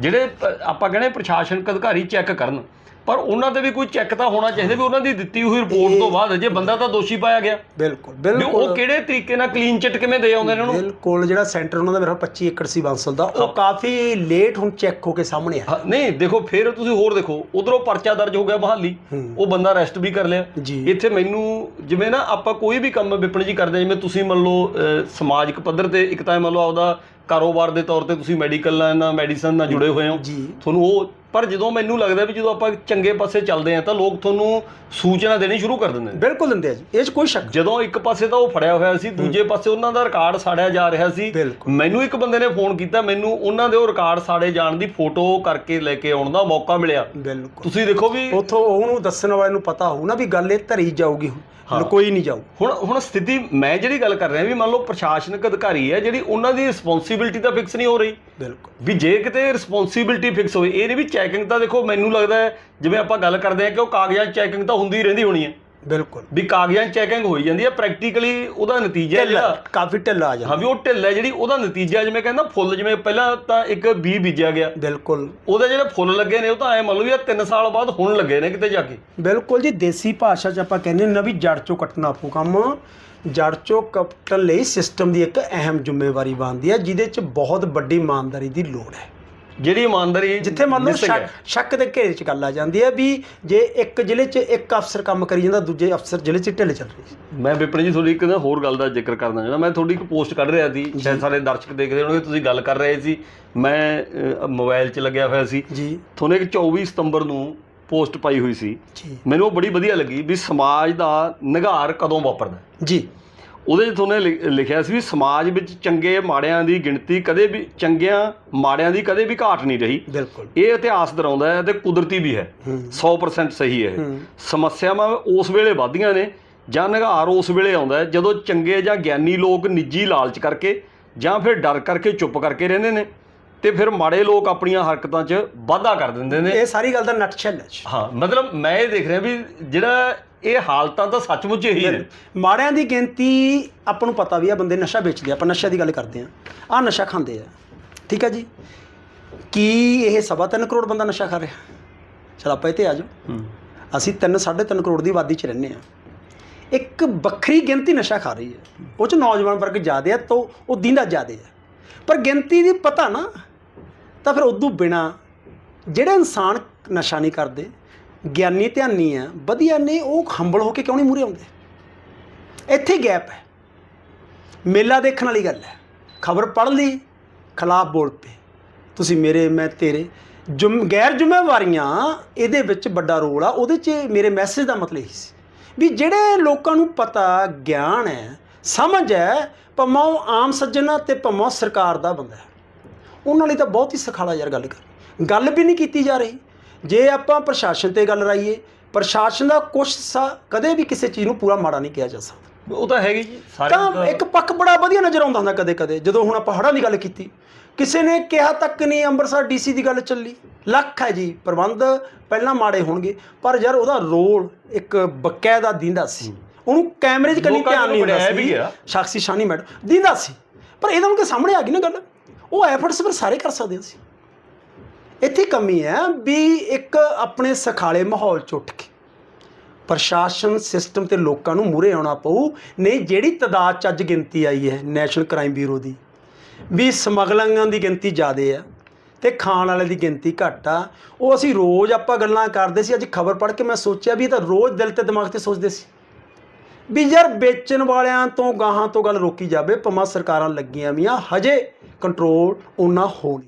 ਜਿਹੜੇ ਆਪਾਂ ਕਹਿੰਦੇ ਪ੍ਰਸ਼ਾਸਨਿਕ ਅਧਿਕਾਰੀ ਚੈੱਕ ਕਰਨ ਪਰ ਉਹਨਾਂ ਤੇ ਵੀ ਕੋਈ ਚੈੱਕ ਤਾਂ ਹੋਣਾ ਚਾਹੀਦਾ ਵੀ ਉਹਨਾਂ ਦੀ ਦਿੱਤੀ ਹੋਈ ਰਿਪੋਰਟ ਤੋਂ ਬਾਅਦ ਜੇ ਬੰਦਾ ਤਾਂ ਦੋਸ਼ੀ ਪਾਇਆ ਗਿਆ। ਬਿਲਕੁਲ ਬਿਲਕੁਲ ਉਹ ਕਿਹੜੇ ਤਰੀਕੇ ਨਾਲ ਕਲੀਨ ਚਿੱਟ ਕਿਵੇਂ ਦੇ ਆਉਂਦੇ ਨੇ ਉਹਨੂੰ? ਬਿਲਕੁਲ ਜਿਹੜਾ ਸੈਂਟਰ ਉਹਨਾਂ ਦਾ ਮੇਰਾ 25 ਏਕੜ ਸੀ ਬਾਂਸਲ ਦਾ ਉਹ ਕਾਫੀ ਲੇਟ ਹੁਣ ਚੈੱਕ ਹੋ ਕੇ ਸਾਹਮਣੇ ਆ ਨਹੀਂ ਦੇਖੋ ਫਿਰ ਤੁਸੀਂ ਹੋਰ ਦੇਖੋ ਉਧਰੋਂ ਪਰਚਾ ਦਰਜ ਹੋ ਗਿਆ ਬਹਾਲੀ। ਉਹ ਬੰਦਾ ਅਰੈਸਟ ਵੀ ਕਰ ਲਿਆ। ਇੱਥੇ ਮੈਨੂੰ ਜਿਵੇਂ ਨਾ ਆਪਾਂ ਕੋਈ ਵੀ ਕੰਮ ਵਿਪਣ ਜੀ ਕਰਦੇ ਜਿਵੇਂ ਤੁਸੀਂ ਮੰਨ ਲਓ ਸਮਾਜਿਕ ਪੱਧਰ ਤੇ ਇੱਕ ਤਾਂ ਮੰਨ ਲਓ ਆਪਦਾ ਕਾਰੋਬਾਰ ਦੇ ਤੌਰ ਤੇ ਤੁਸੀਂ ਮੈਡੀਕਲ ਨਾਲ ਮੈਡੀਸਨ ਨਾਲ ਜੁੜੇ ਹੋਏ ਹੋ। ਜੀ। ਤੁਹਾਨੂੰ ਉਹ ਪਰ ਜਦੋਂ ਮੈਨੂੰ ਲੱਗਦਾ ਵੀ ਜਦੋਂ ਆਪਾਂ ਚੰਗੇ ਪਾਸੇ ਚੱਲਦੇ ਆ ਤਾਂ ਲੋਕ ਤੁਹਾਨੂੰ ਸੂਚਨਾ ਦੇਣੀ ਸ਼ੁਰੂ ਕਰ ਦਿੰਦੇ ਨੇ। ਬਿਲਕੁਲ ਦਿੰਦੇ ਆ ਜੀ। ਇਹ 'ਚ ਕੋਈ ਸ਼ੱਕ ਜਦੋਂ ਇੱਕ ਪਾਸੇ ਤਾਂ ਉਹ ਫੜਿਆ ਹੋਇਆ ਸੀ ਦੂਜੇ ਪਾਸੇ ਉਹਨਾਂ ਦਾ ਰਿਕਾਰਡ ਸਾੜਿਆ ਜਾ ਰਿਹਾ ਸੀ। ਮੈਨੂੰ ਇੱਕ ਬੰਦੇ ਨੇ ਫੋਨ ਕੀਤਾ ਮੈਨੂੰ ਉਹਨਾਂ ਦੇ ਉਹ ਰਿਕਾਰਡ ਸਾੜੇ ਜਾਣ ਦੀ ਫੋਟੋ ਕਰਕੇ ਲੈ ਕੇ ਆਉਣ ਦਾ ਮੌਕਾ ਮਿਲਿਆ। ਬਿਲਕੁਲ। ਤੁਸੀਂ ਦੇਖੋ ਵੀ ਉਥੋਂ ਉਹਨੂੰ ਦੱਸਣ ਵਾਲੇ ਨੂੰ ਪਤਾ ਹੋਊ ਨਾ ਵੀ ਗੱਲ ਇਹ ਧਰੀ ਜਾਊਗੀ। ਲੁਕੋਈ ਨਹੀਂ ਜਾਊ। ਹੁਣ ਹੁਣ ਸਥਿਤੀ ਮੈਂ ਜਿਹੜੀ ਗੱਲ ਕਰ ਰਿਹਾ ਵੀ ਮੰਨ ਲਓ ਪ੍ਰਸ਼ਾਸਨਿਕ ਅਧਿਕਾਰੀ ਹੈ ਜਿਹੜੀ ਉਹਨਾਂ ਦੀ ਰਿਸਪੌਂਸਿਬਿਲਟੀ ਤਾਂ ਫਿਕਸ ਨਹੀਂ ਹੋ ਰਹੀ। ਬਿਲਕੁਲ। ਵੀ ਜੇ ਕਿਤੇ ਰਿਸਪੌਂਸਿਬਿਲਟੀ ਫਿਕਸ ਹੋਵੇ ਇਹ ਨਹੀਂ ਵੀ ਚੈਕਿੰਗ ਤਾਂ ਦੇਖੋ ਮੈਨੂੰ ਲੱਗਦਾ ਹੈ ਜਿਵੇਂ ਆਪਾਂ ਗੱਲ ਕਰਦੇ ਆ ਕਿ ਉਹ ਕਾਗਜ਼ਾਂ ਚੈਕਿੰਗ ਤਾਂ ਹੁੰਦੀ ਰਹਿੰਦੀ ਹੋਣੀ ਹੈ। ਬਿਲਕੁਲ। ਵੀ ਕਾਗਜ਼ਾਂ ਚੈਕਿੰਗ ਹੋਈ ਜਾਂਦੀ ਹੈ ਪ੍ਰੈਕਟੀਕਲੀ ਉਹਦਾ ਨਤੀਜਾ ਜਿਹੜਾ ਕਾਫੀ ਢਿੱਲਾ ਆ ਜਾਂਦਾ। ਹਾਂ ਵੀ ਉਹ ਢਿੱਲ ਹੈ ਜਿਹੜੀ ਉਹਦਾ ਨਤੀਜਾ ਜਿਵੇਂ ਕਹਿੰਦਾ ਫੁੱਲ ਜਿਵੇਂ ਪਹਿਲਾਂ ਤਾਂ ਇੱਕ ਬੀ ਬੀਜਿਆ ਗਿਆ। ਬਿਲਕੁਲ। ਉਹਦੇ ਜਿਹੜੇ ਫੁੱਲ ਲੱਗੇ ਨੇ ਉਹ ਤਾਂ ਐ ਮੰਨ ਲਓ ਵੀ 3 ਸਾਲ ਬਾਅਦ ਹੁਣ ਲੱਗੇ ਨੇ ਕਿਤੇ ਜਾ ਕੇ। ਬਿਲਕੁਲ ਜੀ ਦੇਸੀ ਭਾਸ਼ਾ 'ਚ ਆਪਾਂ ਕਹਿੰਦੇ ਨਾ ਵੀ ਜੜ ਚੋਂ ਕੱਟਣਾ ਪਊ ਕੰਮ। ਜੜ ਚੋਂ ਕੱਟਣ ਲਈ ਸਿਸਟਮ ਦੀ ਇੱਕ ਅਹਿਮ ਜ਼ਿੰਮੇਵਾਰੀ ਬਣਦੀ ਹੈ ਜਿਹਦੇ 'ਚ ਬਹੁਤ ਵੱਡੀ ਇਮਾਨਦਾਰੀ ਦੀ ਲੋੜ ਹੈ। ਜਿਹੜੀ ਇਮਾਨਦਾਰੀ ਜਿੱਥੇ ਮੰਨ ਲਓ missing ਹੈ। ਸ਼ੱਕ ਸ਼ੱਕ ਦੇ ਘੇਰੇ 'ਚ ਗੱਲ ਆ ਜਾਂਦੀ ਹੈ ਵੀ ਜੇ ਇੱਕ ਜ਼ਿਲ੍ਹੇ 'ਚ ਇੱਕ ਅਫਸਰ ਕੰਮ ਕਰੀ ਜਾਂਦਾ ਦੂਜੇ ਅਫਸਰ ਜ਼ਿਲ੍ਹੇ 'ਚ ਢਿੱਲ ਚੱਲ ਰਹੀ ਮੈਂ ਵਿਪਨ ਜੀ ਤੁਹਾਡੀ ਇੱਕ ਨਾ ਹੋਰ ਗੱਲ ਦਾ ਜ਼ਿਕਰ ਕਰਨਾ ਚਾਹੁੰਦਾ। ਮੈਂ ਤੁਹਾਡੀ ਇੱਕ ਪੋਸਟ ਕੱਢ ਰਿਹਾ ਸੀ ਸ਼ਾਇਦ ਸਾਰੇ ਦਰਸ਼ਕ ਦੇਖਦੇ ਹੋਣਗੇ ਤੁਸੀਂ ਗੱਲ ਕਰ ਰਹੇ ਸੀ। ਮੈਂ ਅਹ, ਮੋਬਾਈਲ 'ਚ ਲੱਗਿਆ ਹੋਇਆ ਸੀ। ਜੀ। ਤੁਹਾਨੂੰ ਇੱਕ 24 ਸਤੰਬਰ ਨੂੰ ਪੋਸਟ ਪਾਈ ਹੋਈ ਸੀ। ਜੀ। ਮੈਨੂੰ ਉਹ ਬੜੀ ਵਧੀਆ ਲੱਗੀ ਵੀ ਸਮਾਜ ਦਾ ਨਿਘਾਰ ਕਦੋਂ ਵਾਪਰਦਾ ਜੀ। ਉਹਦੇ 'ਚ ਤੁਹਾਨੂੰ ਲਿਖਿਆ ਸੀ ਵੀ ਸਮਾਜ ਵਿੱਚ ਚੰਗੇ ਮਾੜਿਆਂ ਦੀ ਗਿਣਤੀ ਕਦੇ ਵੀ ਚੰਗਿਆਂ ਮਾੜਿਆਂ ਦੀ ਕਦੇ ਵੀ ਘਾਟ ਨਹੀਂ ਰਹੀ। ਬਿਲਕੁਲ। ਇਹ ਇਤਿਹਾਸ ਦਰਾਉਂਦਾ ਹੈ ਤੇ ਕੁਦਰਤੀ ਵੀ ਹੈ। ਹੂੰ। 100% ਸਹੀ ਹੈ ਸਮੱਸਿਆਵਾਂ ਉਸ ਵੇਲੇ ਵੱਧਦੀਆਂ ਨੇ ਜਾਂ ਨਿਘਾਰ ਉਸ ਵੇਲੇ ਆਉਂਦਾ ਹੈ ਜਦੋਂ ਚੰਗੇ ਜਾਂ ਗਿਆਨੀ ਲੋਕ ਨਿੱਜੀ ਲਾਲਚ ਕਰਕੇ ਜਾਂ ਫਿਰ ਡਰ ਕਰਕੇ ਚੁੱਪ ਕਰਕੇ ਰਹਿੰਦੇ ਨੇ ਤੇ ਫਿਰ ਮਾੜੇ ਲੋਕ ਆਪਣੀਆਂ ਹਰਕਤਾਂ 'ਚ ਵਾਧਾ ਕਰ ਦਿੰਦੇ ਨੇ। ਇਹ ਸਾਰੀ ਗੱਲ ਦਾ ਨਟਸ਼ੈਲ ਹੈ। ਹਾਂ ਮਤਲਬ ਮੈਂ ਇਹ ਦੇਖ ਰਿਹਾ ਵੀ ਜਿਹੜਾ ਇਹ ਹਾਲਤਾਂ ਤਾਂ ਸੱਚਮੁੱਚ ਇਹੀ ਨੇ ਮਾੜਿਆਂ ਦੀ ਗਿਣਤੀ ਆਪਾਂ ਨੂੰ ਪਤਾ ਵੀ ਆ ਬੰਦੇ ਨਸ਼ਾ ਵੇਚਦੇ ਆ ਆਪਾਂ ਨਸ਼ਾ ਦੀ ਗੱਲ ਕਰਦੇ ਆ। ਆ ਨਸ਼ਾ ਖਾਂਦੇ ਆ। ਠੀਕ ਆ ਜੀ? ਕੀ ਇਹ ਸਵਾ ਤਿੰਨ ਕਰੋੜ ਬੰਦਾ ਨਸ਼ਾ ਖਾ ਰਿਹਾ? ਚਲ ਆਪਾਂ ਇੱਥੇ ਆ ਜਾਓ। ਹੂੰ। ਅਸੀਂ 3 3.5 ਕਰੋੜ ਦੀ ਆਬਾਦੀ 'ਚ ਰਹਿੰਦੇ ਆ। ਇੱਕ ਵੱਖਰੀ ਗਿਣਤੀ ਨਸ਼ਾ ਖਾ ਰਹੀ ਹੈ। ਉਹ 'ਚ ਨੌਜਵਾਨ ਵਰਗ ਜ਼ਿਆਦੇ ਆ ਤਾਂ ਉਹ ਦਿੰਦਾ ਜ਼ਿਆਦੇ ਆ। ਪਰ ਗਿਣਤੀ ਦੀ ਪਤਾ ਨਾ ਤਾਂ ਫਿਰ ਉਦੋਂ ਬਿਨਾ ਜਿਹੜੇ ਇਨਸਾਨ ਨਸ਼ਾ ਨਹੀਂ ਕਰਦੇ ਗਿਆਨੀ ਧਿਆਨੀ ਆ, ਵਧੀਆ ਨੇ, ਉਹ ਹੰਬਲ ਹੋ ਕੇ ਕਿਉਂ ਨਹੀਂ ਮੂਰੇ ਆਉਂਦੇ? ਇੱਥੇ ਗੈਪ ਹੈ। ਮੇਲਾ ਦੇਖਣ ਵਾਲੀ ਗੱਲ ਹੈ। ਖਬਰ ਪੜ੍ਹ ਲਈ, ਖਿਲਾਫ ਬੋਲ ਪਏ। ਤੁਸੀਂ ਮੇਰੇ, ਮੈਂ ਤੇਰੇ ਜੁਮ, ਗੈਰ ਜ਼ਿੰਮੇਵਾਰੀਆਂ, ਇਹਦੇ ਵਿੱਚ ਵੱਡਾ ਰੋਲ ਆ, ਉਹਦੇ 'ਚ ਮੇਰੇ ਮੈਸੇਜ ਦਾ ਮਤਲਬ ਇਹ ਸੀ ਵੀ ਜਿਹੜੇ ਲੋਕਾਂ ਨੂੰ ਪਤਾ, ਗਿਆਨ ਹੈ, ਸਮਝ ਹੈ, ਭਾਵੇਂ ਉਹ ਆਮ ਸੱਜਣਾ ਤੇ ਭਾਵੇਂ ਉਹ ਸਰਕਾਰ ਦਾ ਬੰਦਾ ਹੈ। ਉਹਨਾਂ ਲਈ ਤਾਂ ਬਹੁਤ ਹੀ ਸਖਾਲਾ ਯਾਰ ਗੱਲ ਕਰ। ਗੱਲ ਵੀ ਨਹੀਂ ਕੀਤੀ ਜਾ ਰਹੀ। ਜੇ ਆਪਾਂ ਪ੍ਰਸ਼ਾਸਨ ਤੇ ਗੱਲ ਰਾਈਏ ਪ੍ਰਸ਼ਾਸਨ ਦਾ ਕੁਛ ਹਿੱਸਾ ਕਦੇ ਵੀ ਕਿਸੇ ਚੀਜ਼ ਨੂੰ ਪੂਰਾ ਮਾੜਾ ਨਹੀਂ ਕਿਹਾ ਜਾ ਸਕਦਾ। ਉਹ ਤਾਂ ਹੈਗੀ ਜੀ ਸਾਰੇ ਤਾਂ ਇੱਕ ਪੱਖ ਬੜਾ ਵਧੀਆ ਨਜ਼ਰ ਆਉਂਦਾ ਹੁੰਦਾ ਕਦੇ ਕਦੇ ਜਦੋਂ ਹੁਣ ਆਪਾਂ ਹੜ੍ਹਾਂ ਦੀ ਗੱਲ ਕੀਤੀ। ਕਿਸੇ ਨੇ ਕਿਹਾ ਤੱਕ ਨਹੀਂ ਅੰਮ੍ਰਿਤਸਰ ਡੀਸੀ ਦੀ ਗੱਲ ਚੱਲੀ। ਲੱਖ ਹੈ ਜੀ ਪ੍ਰਬੰਧ ਪਹਿਲਾਂ ਮਾੜੇ ਹੋਣਗੇ ਪਰ ਯਾਰ ਉਹਦਾ ਰੋਲ ਇੱਕ ਬਕਾਇਦਾ ਦਿੰਦਾ ਸੀ। ਉਹਨੂੰ ਕੈਮਰੇ 'ਚ ਕੰਨੀ ਲੋਕਾਂ ਧਿਆਨ ਨਹੀਂ ਨੂੰ ਬਣਾਇਆ ਵੀ ਸੀ। ਸ਼ਖਸੀ ਸ਼ਾਨੀ ਮੈਡਮ ਦਿੰਦਾ ਸੀ। ਪਰ ਇਹਦਾ ਹੁਣ ਕਿ ਸਾਹਮਣੇ ਆ ਗਈ ਨਾ ਗੱਲ। ਉਹ ਐਫਰਟਸ ਫਿਰ ਸਾਰੇ ਕਰ ਸਕਦੇ ਸੀ ਇੱਥੇ ਕਮੀ ਹੈ ਵੀ ਇੱਕ ਆਪਣੇ ਸਖਾਲੇ ਮਾਹੌਲ ਚ ਉੱਠ ਕੇ ਪ੍ਰਸ਼ਾਸਨ ਸਿਸਟਮ ਤੇ ਲੋਕਾਂ ਨੂੰ ਮੂਰੇ ਆਉਣਾ ਪਊ। ਨਹੀਂ, ਜਿਹੜੀ ਤਦਾਦ ਚ ਅੱਜ ਗਿਣਤੀ ਆਈ ਹੈ ਨੈਸ਼ਨਲ ਕ੍ਰਾਈਮ ਬਿਊਰੋ ਦੀ, ਵੀ ਸਮਗਲਿੰਗਾਂ ਦੀ ਗਿਣਤੀ ਜ਼ਿਆਦੇ ਆ ਤੇ ਖਾਣ ਵਾਲੇ ਦੀ ਗਿਣਤੀ ਘੱਟ ਆ। ਉਹ ਅਸੀਂ ਰੋਜ਼ ਆਪਾਂ ਗੱਲਾਂ ਕਰਦੇ ਸੀ, ਅੱਜ ਖਬਰ ਪੜ੍ਹ ਕੇ ਮੈਂ ਸੋਚਿਆ ਵੀ ਇਹ ਤਾਂ ਰੋਜ਼ ਦਿਲ ਤੇ ਦਿਮਾਗ ਤੇ ਸੋਚਦੇ ਸੀ। ਵੀ ਯਾਰ ਵੇਚਣ ਵਾਲਿਆਂ ਤੋਂ ਗਾਹਾਂ ਤੋਂ ਗੱਲ ਰੋਕੀ ਜਾਵੇ ਪਮਾ ਸਰਕਾਰਾਂ ਲੱਗੀਆਂ ਵੀਆਂ, ਹਜੇ ਕੰਟਰੋਲ ਉਹਨਾਂ ਹੋ